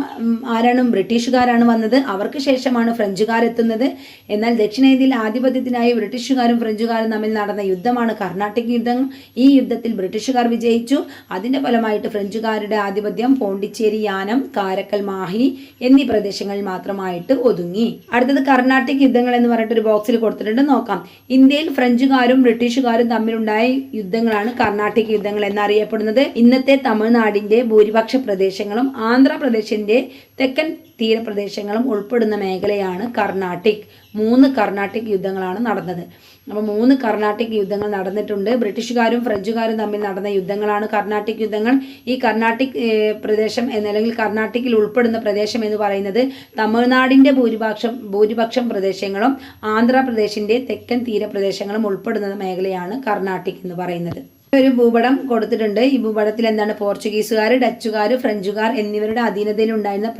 ആരാണ് ബ്രിട്ടീഷുകാരാണ് വന്നത്? അവർക്ക് ശേഷമാണ് ഫ്രഞ്ചുകാർ എത്തുന്നത്. എന്നാൽ ദക്ഷിണേന്ത്യയിൽ ആധിപത്യത്തിനായി ബ്രിട്ടീഷുകാരും ഫ്രഞ്ചുകാരും തമ്മിൽ നടന്ന യുദ്ധമാണ് കർണാട്ടിക് യുദ്ധം. ഈ യുദ്ധത്തിൽ ബ്രിട്ടീഷുകാർ വിജയിച്ചു. അതിന്റെ ഫലമായിട്ട് ഫ്രഞ്ചുകാരുടെ ആധിപത്യം പോണ്ടിച്ചേരി യാനം കാരക്കൽ മാഹി എന്നീ പ്രദേശങ്ങളിൽ മാത്രമായിട്ട് ഒതുങ്ങി. അടുത്തത് കർണാട്ടിക് യുദ്ധങ്ങൾ എന്ന് പറഞ്ഞിട്ട് ഒരു ബോക്സിൽ കൊടുത്തിട്ടുണ്ട്. നോക്കാം. ഇന്ത്യയിൽ ഫ്രഞ്ചുകാരും ബ്രിട്ടീഷുകാരും തമ്മിലുണ്ടായ യുദ്ധങ്ങളാണ് കർണാട്ടിക് യുദ്ധങ്ങൾ എന്നറിയപ്പെടുന്നത്. ഇന്നത്തെ തമിഴ്നാടിന്റെ ഭൂരിപക്ഷ പ്രദേശങ്ങളിൽ തീരപ്രദേശങ്ങളും ആന്ധ്രാപ്രദേശിന്റെ തെക്കൻ തീരപ്രദേശങ്ങളും ഉൾപ്പെടുന്ന മേഖലയാണ് കർണാട്ടിക്. മൂന്ന് കർണാട്ടിക് യുദ്ധങ്ങളാണ് നടന്നത്. അപ്പോൾ മൂന്ന് കർണാട്ടിക് യുദ്ധങ്ങൾ നടന്നിട്ടുണ്ട്. ബ്രിട്ടീഷുകാരും ഫ്രഞ്ചുകാരും തമ്മിൽ നടന്ന യുദ്ധങ്ങളാണ് കർണാട്ടിക് യുദ്ധങ്ങൾ. ഈ കർണാട്ടിക് പ്രദേശം എന്നല്ലെങ്കിൽ കർണാട്ടിക്കിൽ ഉൾപ്പെടുന്ന പ്രദേശം എന്ന് പറയുന്നത് തമിഴ്നാടിന്റെ ഭൂരിപക്ഷം ഭൂരിപക്ഷം പ്രദേശങ്ങളും ആന്ധ്രാപ്രദേശിന്റെ തെക്കൻ തീരപ്രദേശങ്ങളും ഉൾപ്പെടുന്ന മേഖലയാണ് കർണാട്ടിക് എന്ന് പറയുന്നത്. ഒരു ഭൂപടം കൊടുത്തിട്ടുണ്ട്. ഈ ഭൂപടത്തിൽ എന്താണ്? പോർച്ചുഗീസുകാർ ഡച്ചുകാർ ഫ്രഞ്ചുകാർ എന്നിവരുടെ അധീനതയിൽ ഉണ്ടായിരുന്ന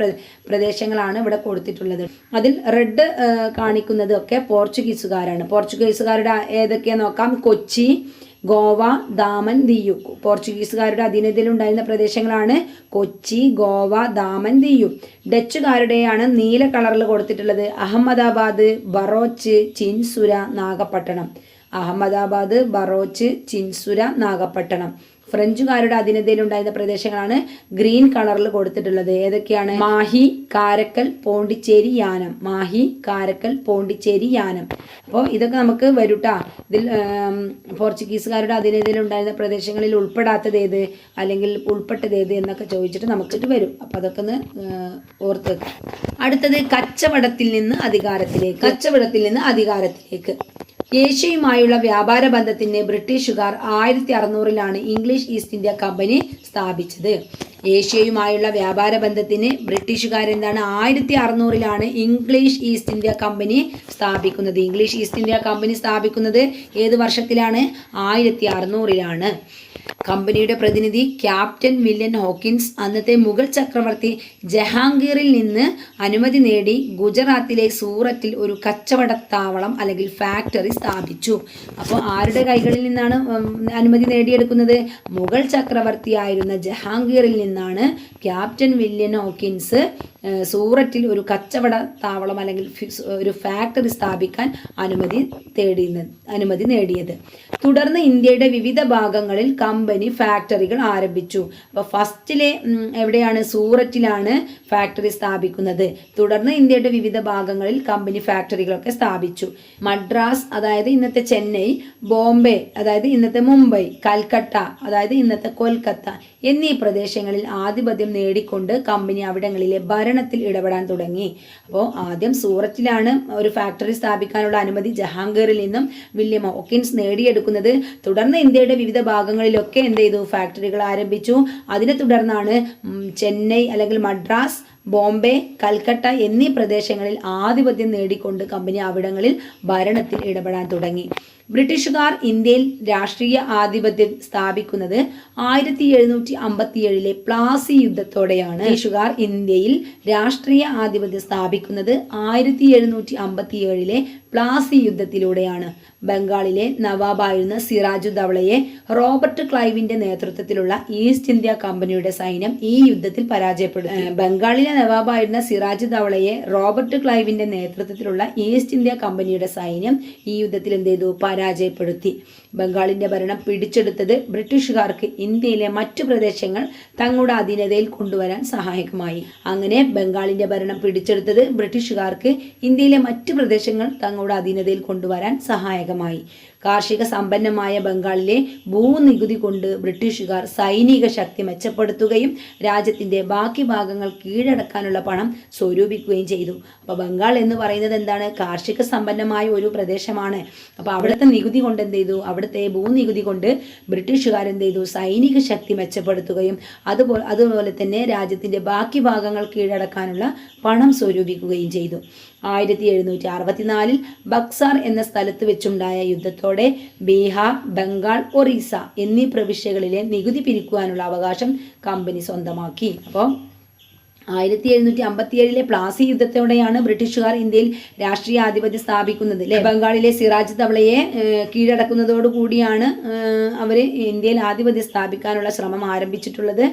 പ്രദേശങ്ങളാണ് ഇവിടെ കൊടുത്തിട്ടുള്ളത്. അതിൽ റെഡ് കാണിക്കുന്നതൊക്കെ പോർച്ചുഗീസുകാരാണ്. പോർച്ചുഗീസുകാരുടെ ഏതൊക്കെയാ നോക്കാം? കൊച്ചി ഗോവ ദാമൻ ദിയു പോർച്ചുഗീസുകാരുടെ അധീനതയിൽ ഉണ്ടായിരുന്ന പ്രദേശങ്ങളാണ് കൊച്ചി ഗോവ ദാമൻ ദിയു. ഡച്ചുകാരുടെയാണ് നീല കളറിൽ കൊടുത്തിട്ടുള്ളത്. അഹമ്മദാബാദ് ബറോച്ച് ചിൻസുര നാഗപട്ടണം. അഹമ്മദാബാദ് ബറോച്ച് ചിൻസുര നാഗപട്ടണം. ഫ്രഞ്ചുകാരുടെ അധീനതയിലുണ്ടായിരുന്ന പ്രദേശങ്ങളാണ് ഗ്രീൻ കളറിൽ കൊടുത്തിട്ടുള്ളത്. ഏതൊക്കെയാണ്? മാഹി കാരക്കൽ പോണ്ടിച്ചേരി യാനം. മാഹി കാരക്കൽ പോണ്ടിച്ചേരി യാനം. അപ്പോൾ ഇതൊക്കെ നമുക്ക് വരൂട്ടാ. ഇതിൽ പോർച്ചുഗീസുകാരുടെ അധീനതയിലുണ്ടായിരുന്ന പ്രദേശങ്ങളിൽ ഉൾപ്പെടാത്തത് ഏത്? അല്ലെങ്കിൽ ഉൾപ്പെട്ടത് ഏത് എന്നൊക്കെ ചോദിച്ചിട്ട് നമുക്കിട്ട് വരും. അപ്പോൾ അതൊക്കെ ഒന്ന് ഓർത്ത് അടുത്തത് കച്ചവടത്തിൽ നിന്ന് അധികാരത്തിലേക്ക്. കച്ചവടത്തിൽ നിന്ന് അധികാരത്തിലേക്ക്. ഏഷ്യയുമായുള്ള വ്യാപാര ബന്ധത്തിന് ബ്രിട്ടീഷുകാർ ആയിരത്തി അറുന്നൂറിലാണ് ഇംഗ്ലീഷ് ഈസ്റ്റ് ഇന്ത്യ കമ്പനി സ്ഥാപിച്ചത്. ഏഷ്യയുമായുള്ള വ്യാപാര ബന്ധത്തിന് ബ്രിട്ടീഷുകാർ എന്താണ് ആയിരത്തി അറുന്നൂറിലാണ് ഇംഗ്ലീഷ് ഈസ്റ്റ് ഇന്ത്യ കമ്പനി സ്ഥാപിക്കുന്നത്. ഇംഗ്ലീഷ് ഈസ്റ്റ് ഇന്ത്യ കമ്പനി സ്ഥാപിക്കുന്നത് ഏത് വർഷത്തിലാണ്? ആയിരത്തി അറുന്നൂറിലാണ് കമ്പനിയുടെ പ്രതിനിധി ക്യാപ്റ്റൻ വില്യൻ ഹോക്കിൻസ് അന്നത്തെ മുഗൾ ചക്രവർത്തി ജഹാംഗീറിൽ നിന്ന് അനുമതി നേടി ഗുജറാത്തിലെ സൂറത്തിൽ ഒരു കച്ചവടത്താവളം അല്ലെങ്കിൽ ഫാക്ടറി സ്ഥാപിച്ചു. അപ്പോൾ ആരുടെ കൈകളിൽ നിന്നാണ് അനുമതി നേടിയെടുക്കുന്നത്? മുഗൾ ചക്രവർത്തിയായിരുന്ന ജഹാംഗീറിൽ നിന്നാണ് ക്യാപ്റ്റൻ വില്യൻ ഹോക്കിൻസ് സൂററ്റിൽ ഒരു കച്ചവട താവളം അല്ലെങ്കിൽ ഒരു ഫാക്ടറി സ്ഥാപിക്കാൻ അനുമതി തേടിയത് അനുമതി നേടിയത്. തുടർന്ന് ഇന്ത്യയുടെ വിവിധ ഭാഗങ്ങളിൽ കമ്പനി ഫാക്ടറികൾ ആരംഭിച്ചു. അപ്പോൾ ഫസ്റ്റിലെ എവിടെയാണ്? സൂററ്റിലാണ് ഫാക്ടറി സ്ഥാപിക്കുന്നത്. തുടർന്ന് ഇന്ത്യയുടെ വിവിധ ഭാഗങ്ങളിൽ കമ്പനി ഫാക്ടറികളൊക്കെ സ്ഥാപിച്ചു. മദ്രാസ് അതായത് ഇന്നത്തെ ചെന്നൈ ബോംബെ അതായത് ഇന്നത്തെ മുംബൈ കൽക്കട്ട അതായത് ഇന്നത്തെ കൊൽക്കത്ത എന്നീ പ്രദേശങ്ങളിൽ ആധിപത്യം നേടിക്കൊണ്ട് കമ്പനി അവിടങ്ങളിലെ ഭരണത്തിൽ ഇടപെടാൻ തുടങ്ങി. അപ്പോൾ ആദ്യം സൂററ്റിലാണ് ഒരു ഫാക്ടറി സ്ഥാപിക്കാനുള്ള അനുമതി ജഹാംഗീറിൽ നിന്നും വില്യം ഹോക്കിൻസ് നേടിയെടുക്കുന്നത്. തുടർന്ന് ഇന്ത്യയുടെ വിവിധ ഭാഗങ്ങളിലൊക്കെ എന്ത് ചെയ്തു? ഫാക്ടറികൾ ആരംഭിച്ചു. അതിനെ തുടർന്നാണ് ചെന്നൈ അല്ലെങ്കിൽ മദ്രാസ് ബോംബെ കൽക്കട്ട എന്നീ പ്രദേശങ്ങളിൽ ആധിപത്യം നേടിക്കൊണ്ട് കമ്പനി അവിടങ്ങളിൽ ഭരണത്തിൽ ഇടപെടാൻ തുടങ്ങി. ബ്രിട്ടീഷുകാർ ഇന്ത്യയിൽ രാഷ്ട്രീയ ആധിപത്യം സ്ഥാപിക്കുന്നത് ആയിരത്തി എഴുന്നൂറ്റി അമ്പത്തി ഏഴിലെ പ്ലാസി യുദ്ധത്തോടെയാണ്. ബ്രിട്ടീഷുകാർ ഇന്ത്യയിൽ രാഷ്ട്രീയ ആധിപത്യം സ്ഥാപിക്കുന്നത് ആയിരത്തി എഴുന്നൂറ്റി അമ്പത്തി ഏഴിലെ പ്ലാസി യുദ്ധത്തിലൂടെയാണ്. ബംഗാളിലെ നവാബായിരുന്ന സിറാജു ദവളയെ റോബർട്ട് ക്ലൈവിന്റെ നേതൃത്വത്തിലുള്ള ഈസ്റ്റ് ഇന്ത്യ കമ്പനിയുടെ സൈന്യം ഈ യുദ്ധത്തിൽ പരാജയപ്പെടുത്തി. ബംഗാളിലെ നവാബായിരുന്ന സിറാജ് ദവളയെ റോബർട്ട് ക്ലൈവിന്റെ നേതൃത്വത്തിലുള്ള ഈസ്റ്റ് ഇന്ത്യ കമ്പനിയുടെ സൈന്യം ഈ യുദ്ധത്തിൽ എന്ത് ചെയ്തു? പരാജയപ്പെടുത്തി. ബംഗാളിന്റെ ഭരണം പിടിച്ചെടുത്തത് ബ്രിട്ടീഷുകാർക്ക് ഇന്ത്യയിലെ മറ്റു പ്രദേശങ്ങൾ തങ്ങളുടെ അധീനതയിൽ കൊണ്ടുവരാൻ സഹായകമായി. അങ്ങനെ ബംഗാളിന്റെ ഭരണം പിടിച്ചെടുത്തത് ബ്രിട്ടീഷുകാർക്ക് ഇന്ത്യയിലെ മറ്റു പ്രദേശങ്ങൾ തങ്ങളുടെ അധീനതയിൽ കൊണ്ടുവരാൻ സഹായകമായി. കാർഷിക സമ്പന്നമായ ബംഗാളിലെ ഭൂനികുതി കൊണ്ട് ബ്രിട്ടീഷുകാർ സൈനിക ശക്തി മെച്ചപ്പെടുത്തുകയും രാജ്യത്തിന്റെ ബാക്കി ഭാഗങ്ങൾ കീഴടക്കാനുള്ള പണം സ്വരൂപിക്കുകയും ചെയ്തു. അപ്പോൾ ബംഗാൾ എന്ന് പറയുന്നത് എന്താണ്? കാർഷിക സമ്പന്നമായ ഒരു പ്രദേശമാണ്. അപ്പോൾ അവിടുത്തെ നികുതി കൊണ്ട് എന്ത് ചെയ്തു? അവിടുത്തെ ഭൂനികുതി കൊണ്ട് ബ്രിട്ടീഷുകാർ എന്ത് ചെയ്തു? സൈനിക ശക്തി മെച്ചപ്പെടുത്തുകയും അതുപോലെ അതുപോലെ തന്നെ രാജ്യത്തിന്റെ ബാക്കി ഭാഗങ്ങൾ കീഴടക്കാനുള്ള പണം സ്വരൂപിക്കുകയും ചെയ്തു. ആയിരത്തി എഴുന്നൂറ്റി അറുപത്തിനാലിൽ ബക്സാർ എന്ന സ്ഥലത്ത് വെച്ചുണ്ടായ യുദ്ധത്തോടെ ബീഹാർ ബംഗാൾ ഒറീസ എന്നീ പ്രവിശ്യകളിലെ നികുതി പിരിക്കുവാനുള്ള അവകാശം കമ്പനി സ്വന്തമാക്കി. അപ്പോൾ ആയിരത്തി എഴുന്നൂറ്റി അമ്പത്തി ഏഴിലെ പ്ലാസി യുദ്ധത്തോടെയാണ് ബ്രിട്ടീഷുകാർ ഇന്ത്യയിൽ രാഷ്ട്രീയ ആധിപത്യം സ്ഥാപിക്കുന്നത്. അല്ലേ ബംഗാളിലെ സിറാജ് തവളയെ കീഴടക്കുന്നതോടുകൂടിയാണ് അവർ ഇന്ത്യയിൽ ആധിപത്യം സ്ഥാപിക്കാനുള്ള ശ്രമം ആരംഭിച്ചിട്ടുള്ളത്.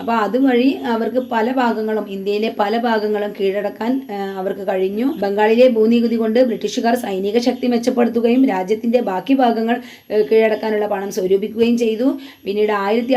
അപ്പോൾ അതുവഴി അവർക്ക് പല ഭാഗങ്ങളും ഇന്ത്യയിലെ പല ഭാഗങ്ങളും കീഴടക്കാൻ അവർക്ക് കഴിഞ്ഞു. ബംഗാളിലെ ഭൂനികുതി കൊണ്ട് ബ്രിട്ടീഷുകാർ സൈനിക ശക്തി മെച്ചപ്പെടുത്തുകയും രാജ്യത്തിന്റെ ബാക്കി ഭാഗങ്ങൾ കീഴടക്കാനുള്ള പണം സ്വരൂപിക്കുകയും ചെയ്തു. പിന്നീട് ആയിരത്തി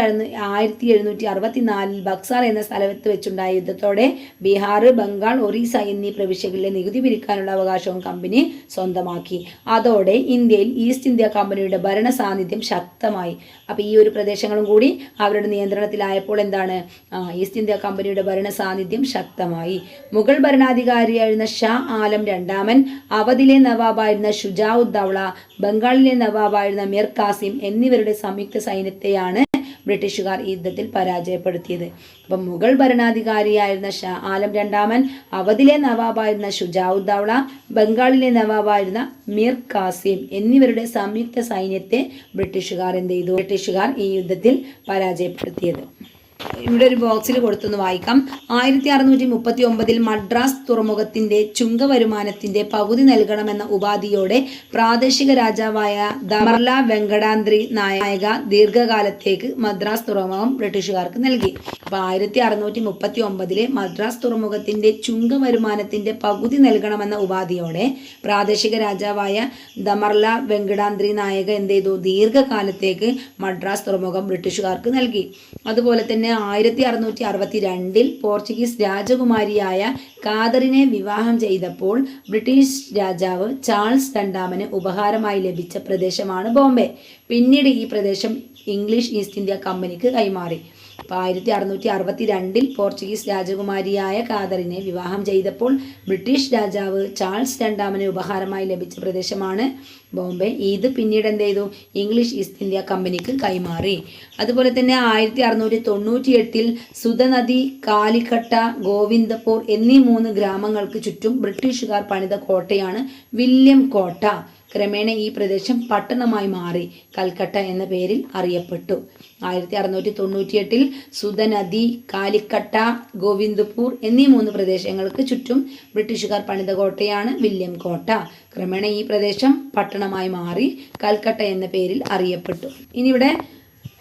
ആയിരത്തി എഴുന്നൂറ്റി അറുപത്തിനാലിൽ ബക്സാർ എന്ന സ്ഥലത്ത് വെച്ചുണ്ടായ യുദ്ധത്തോടെ ബീഹാർ ബംഗാൾ ഒറീസ എന്നീ പ്രവിശ്യകളിലെ നികുതി പിരിക്കാനുള്ള അവകാശവും കമ്പനി സ്വന്തമാക്കി. അതോടെ ഇന്ത്യയിൽ ഈസ്റ്റ് ഇന്ത്യ കമ്പനിയുടെ ഭരണ സാന്നിധ്യം ശക്തമായി. അപ്പോൾ ഈ ഒരു പ്രദേശങ്ങളും കൂടി അവരുടെ നിയന്ത്രണത്തിലായപ്പോൾ എന്താണ്? എന്താണ്? ഈസ്റ്റ് ഇന്ത്യ കമ്പനിയുടെ ഭരണ സാന്നിധ്യം ശക്തമായി. മുഗൾ ഭരണാധികാരിയായിരുന്ന ഷാ ആലം രണ്ടാമൻ അവധിലെ നവാബായിരുന്ന ഷുജാഉദ്ദൗള ബംഗാളിലെ നവാബായിരുന്ന മിർ കാസിം എന്നിവരുടെ സംയുക്ത സൈന്യത്തെയാണ് ബ്രിട്ടീഷുകാർ യുദ്ധത്തിൽ പരാജയപ്പെടുത്തിയത്. അപ്പം മുഗൾ ഭരണാധികാരിയായിരുന്ന ഷാ ആലം രണ്ടാമൻ അവധിലെ നവാബായിരുന്ന ഷുജാഉദ്ദൗള ബംഗാളിലെ നവാബായിരുന്ന മിർ കാസിം എന്നിവരുടെ സംയുക്ത സൈന്യത്തെ ബ്രിട്ടീഷുകാർ എന്ത് ചെയ്തു? ബ്രിട്ടീഷുകാർ ഈ യുദ്ധത്തിൽ പരാജയപ്പെടുത്തിയത്. ഇവിടെ ഒരു ബോക്സിൽ കൊടുത്തൊന്ന് വായിക്കാം. ആയിരത്തി അറുന്നൂറ്റി മുപ്പത്തി ഒമ്പതിൽ മദ്രാസ് തുറമുഖത്തിന്റെ ചുങ്ക വരുമാനത്തിന്റെ പകുതി നൽകണമെന്ന ഉപാധിയോടെ പ്രാദേശിക രാജാവായ ദമർല വെങ്കടാന്ത്രി നായക ദീർഘകാലത്തേക്ക് മദ്രാസ് തുറമുഖം ബ്രിട്ടീഷുകാർക്ക് നൽകി. അപ്പോൾ ആയിരത്തി അറുന്നൂറ്റി മുപ്പത്തി ഒമ്പതിലെ മദ്രാസ് തുറമുഖത്തിന്റെ ചുങ്ക വരുമാനത്തിന്റെ പകുതി നൽകണമെന്ന ഉപാധിയോടെ പ്രാദേശിക രാജാവായ ദമർല വെങ്കടാന്ത്രി നായക എന്ത് ചെയ്തു? ദീർഘകാലത്തേക്ക് മദ്രാസ് തുറമുഖം ബ്രിട്ടീഷുകാർക്ക് നൽകി. അതുപോലെ തന്നെ ആയിരത്തി അറുന്നൂറ്റി അറുപത്തി രണ്ടിൽ പോർച്ചുഗീസ് രാജകുമാരിയായ കാതറിനെ വിവാഹം ചെയ്തപ്പോൾ ബ്രിട്ടീഷ് രാജാവ് ചാൾസ് രണ്ടാമന് ഉപഹാരമായി ലഭിച്ച പ്രദേശമാണ് ബോംബെ. പിന്നീട് ഈ പ്രദേശം ഇംഗ്ലീഷ് ഈസ്റ്റ് ഇന്ത്യ കമ്പനിക്ക് കൈമാറി. അപ്പോൾ ആയിരത്തി അറുന്നൂറ്റി അറുപത്തി രണ്ടിൽ പോർച്ചുഗീസ് രാജകുമാരിയായ കാതറിനെ വിവാഹം ചെയ്തപ്പോൾ ബ്രിട്ടീഷ് രാജാവ് ചാൾസ് രണ്ടാമന് ഉപഹാരമായി ലഭിച്ച പ്രദേശമാണ്. ബോംബെ. ഇത് പിന്നീട് എന്ത് ചെയ്തു? ഇംഗ്ലീഷ് ഈസ്റ്റ് ഇന്ത്യ കമ്പനിക്ക് കൈമാറി. അതുപോലെ തന്നെ ആയിരത്തി അറുന്നൂറ്റി തൊണ്ണൂറ്റി എട്ടിൽ സുതനദി കാലിക്കട്ട ഗോവിന്ദപൂർ എന്നീ മൂന്ന് ഗ്രാമങ്ങൾക്ക് ചുറ്റും ബ്രിട്ടീഷുകാർ പണിത കോട്ടയാണ് വില്യം കോട്ട. ക്രമേണ ഈ പ്രദേശം പട്ടണമായി മാറി. കൽക്കട്ട എന്ന പേരിൽ അറിയപ്പെട്ടു. ആയിരത്തി അറുന്നൂറ്റി തൊണ്ണൂറ്റിയെട്ടിൽ സുധനദി കാലിക്കട്ട ഗോവിന്ദപൂർ എന്നീ മൂന്ന് പ്രദേശങ്ങൾക്ക് ചുറ്റും ബ്രിട്ടീഷുകാർ പണിത കോട്ടയാണ് വില്യം കോട്ട. ക്രമേണ ഈ പ്രദേശം പട്ടണമായി മാറി കൽക്കട്ട എന്ന പേരിൽ അറിയപ്പെട്ടു. ഇനി ഇവിടെ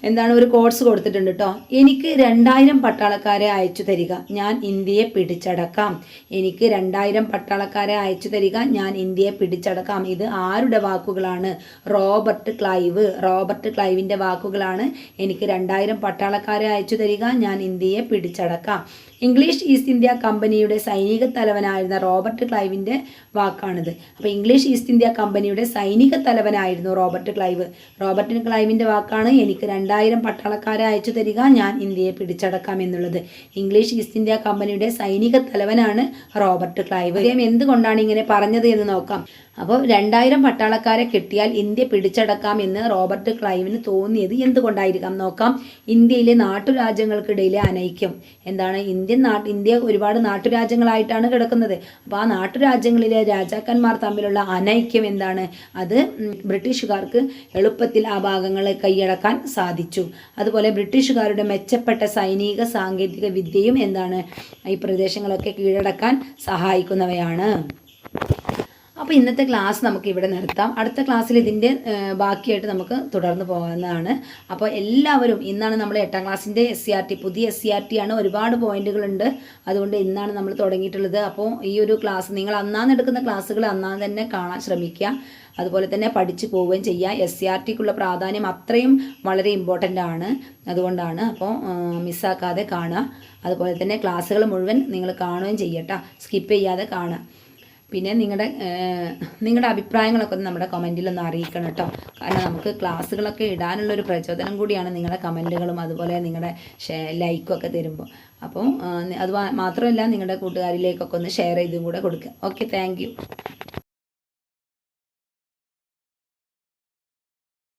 എന്താണ് ഒരു കോഴ്സ് കൊടുത്തിട്ടുണ്ട് കേട്ടോ എനിക്ക് രണ്ടായിരം പട്ടാളക്കാരെ അയച്ചു തരിക ഞാൻ ഇന്ത്യയെ പിടിച്ചടക്കാം. എനിക്ക് രണ്ടായിരം പട്ടാളക്കാരെ അയച്ചു തരിക ഞാൻ ഇന്ത്യയെ പിടിച്ചടക്കാം. ഇത് ആരുടെ വാക്കുകളാണ്? Robert Clive. റോബർട്ട് ക്ലൈവിന്റെ വാക്കുകളാണ്. എനിക്ക് രണ്ടായിരം പട്ടാളക്കാരെ അയച്ചു തരിക ഞാൻ ഇന്ത്യയെ പിടിച്ചടക്കാം. ഇംഗ്ലീഷ് ഈസ്റ്റ് ഇന്ത്യ കമ്പനിയുടെ സൈനിക തലവനായിരുന്ന റോബർട്ട് ക്ലൈവിന്റെ വാക്കാണിത്. അപ്പോൾ ഇംഗ്ലീഷ് ഈസ്റ്റ് ഇന്ത്യ കമ്പനിയുടെ സൈനിക തലവനായിരുന്നു റോബർട്ട് ക്ലൈവ്. റോബർട്ട് ക്ലൈവിന്റെ വാക്കാണ് എനിക്ക് രണ്ടായിരം പട്ടാളക്കാരെ അയച്ചു തരിക ഞാൻ ഇന്ത്യയെ പിടിച്ചടക്കാം എന്നുള്ളത്. ഇംഗ്ലീഷ് ഈസ്റ്റ് ഇന്ത്യ കമ്പനിയുടെ സൈനിക തലവനാണ് റോബർട്ട് ക്ലൈവ്. എന്തുകൊണ്ടാണ് ഇങ്ങനെ പറഞ്ഞത് എന്ന് നോക്കാം. അപ്പോൾ രണ്ടായിരം പട്ടാളക്കാരെ കിട്ടിയാൽ ഇന്ത്യ പിടിച്ചടക്കാം എന്ന് റോബർട്ട് ക്ലൈവിന് തോന്നിയത് എന്തുകൊണ്ടായിരിക്കാം? നോക്കാം. ഇന്ത്യയിലെ നാട്ടുരാജ്യങ്ങൾക്കിടയിലെ അനൈക്യം. എന്താണ്? ഇന്ത്യൻ നാട്ട് ഇന്ത്യ ഒരുപാട് നാട്ടുരാജ്യങ്ങളായിട്ടാണ് കിടക്കുന്നത്. അപ്പോൾ ആ നാട്ടുരാജ്യങ്ങളിലെ രാജാക്കന്മാർ തമ്മിലുള്ള അനൈക്യം എന്താണ്? അത് ബ്രിട്ടീഷുകാർക്ക് എളുപ്പത്തിൽ ആ ഭാഗങ്ങളെ കൈയടക്കാൻ സാധിച്ചു. അതുപോലെ ബ്രിട്ടീഷുകാരുടെ മെച്ചപ്പെട്ട സൈനിക സാങ്കേതിക വിദ്യയും എന്താണ്? ഈ പ്രദേശങ്ങളൊക്കെ കീഴടക്കാൻ സഹായിക്കുന്നവയാണ്. അപ്പോൾ ഇന്നത്തെ ക്ലാസ് നമുക്ക് ഇവിടെ നിർത്താം. അടുത്ത ക്ലാസ്സിൽ ഇതിന്റെ ബാക്കിയായിട്ട് നമുക്ക് തുടർന്ന് പോകുന്നതാണ് അപ്പോൾ എല്ലാവരും ഇന്നാണ് നമ്മൾ എട്ടാം ക്ലാസ്സിന്റെ എസ് സി ആർ ടി പുതിയ എസ് സി ആർ ടി ആണ്. ഒരുപാട് പോയിന്റുകളുണ്ട്. അതുകൊണ്ട് ഇന്നാണ് നമ്മൾ തുടങ്ങിയിട്ടുള്ളത്. അപ്പോൾ ഈ ഒരു ക്ലാസ് നിങ്ങൾ അന്നാന്ന് എടുക്കുന്ന ക്ലാസ്സുകൾ അന്നാന്ന് തന്നെ കാണാൻ ശ്രമിക്കുക. അതുപോലെ തന്നെ പഠിച്ചു പോവുകയും ചെയ്യുക എസ് സി ആർ ടിക്കുള്ള പ്രാധാന്യം അത്രയും വളരെ ഇമ്പോർട്ടന്റ് ആണ്. അതുകൊണ്ടാണ് അപ്പോൾ മിസ്സാക്കാതെ കാണുക. അതുപോലെ തന്നെ ക്ലാസ്സുകൾ മുഴുവൻ നിങ്ങൾ കാണുകയും ചെയ്യട്ടോ. സ്കിപ്പ് ചെയ്യാതെ കാണുക. പിന്നെ നിങ്ങളുടെ നിങ്ങളുടെ അഭിപ്രായങ്ങളൊക്കെ ഒന്ന് നമ്മുടെ കമന്റിലൊന്ന് അറിയിക്കണം കേട്ടോ. കാരണം നമുക്ക് ക്ലാസ്സുകളൊക്കെ ഇടാനുള്ള ഒരു പ്രചോദനം കൂടിയാണ് നിങ്ങളുടെ കമന്റുകളും അതുപോലെ നിങ്ങളുടെ ലൈക്കും ഒക്കെ തരുമ്പോൾ അപ്പം അത് മാത്രമല്ല നിങ്ങളുടെ കൂട്ടുകാരിലേക്കൊക്കെ ഒന്ന് ഷെയർ ചെയ്തും കൂടെ കൊടുക്കുക ഓക്കെ താങ്ക്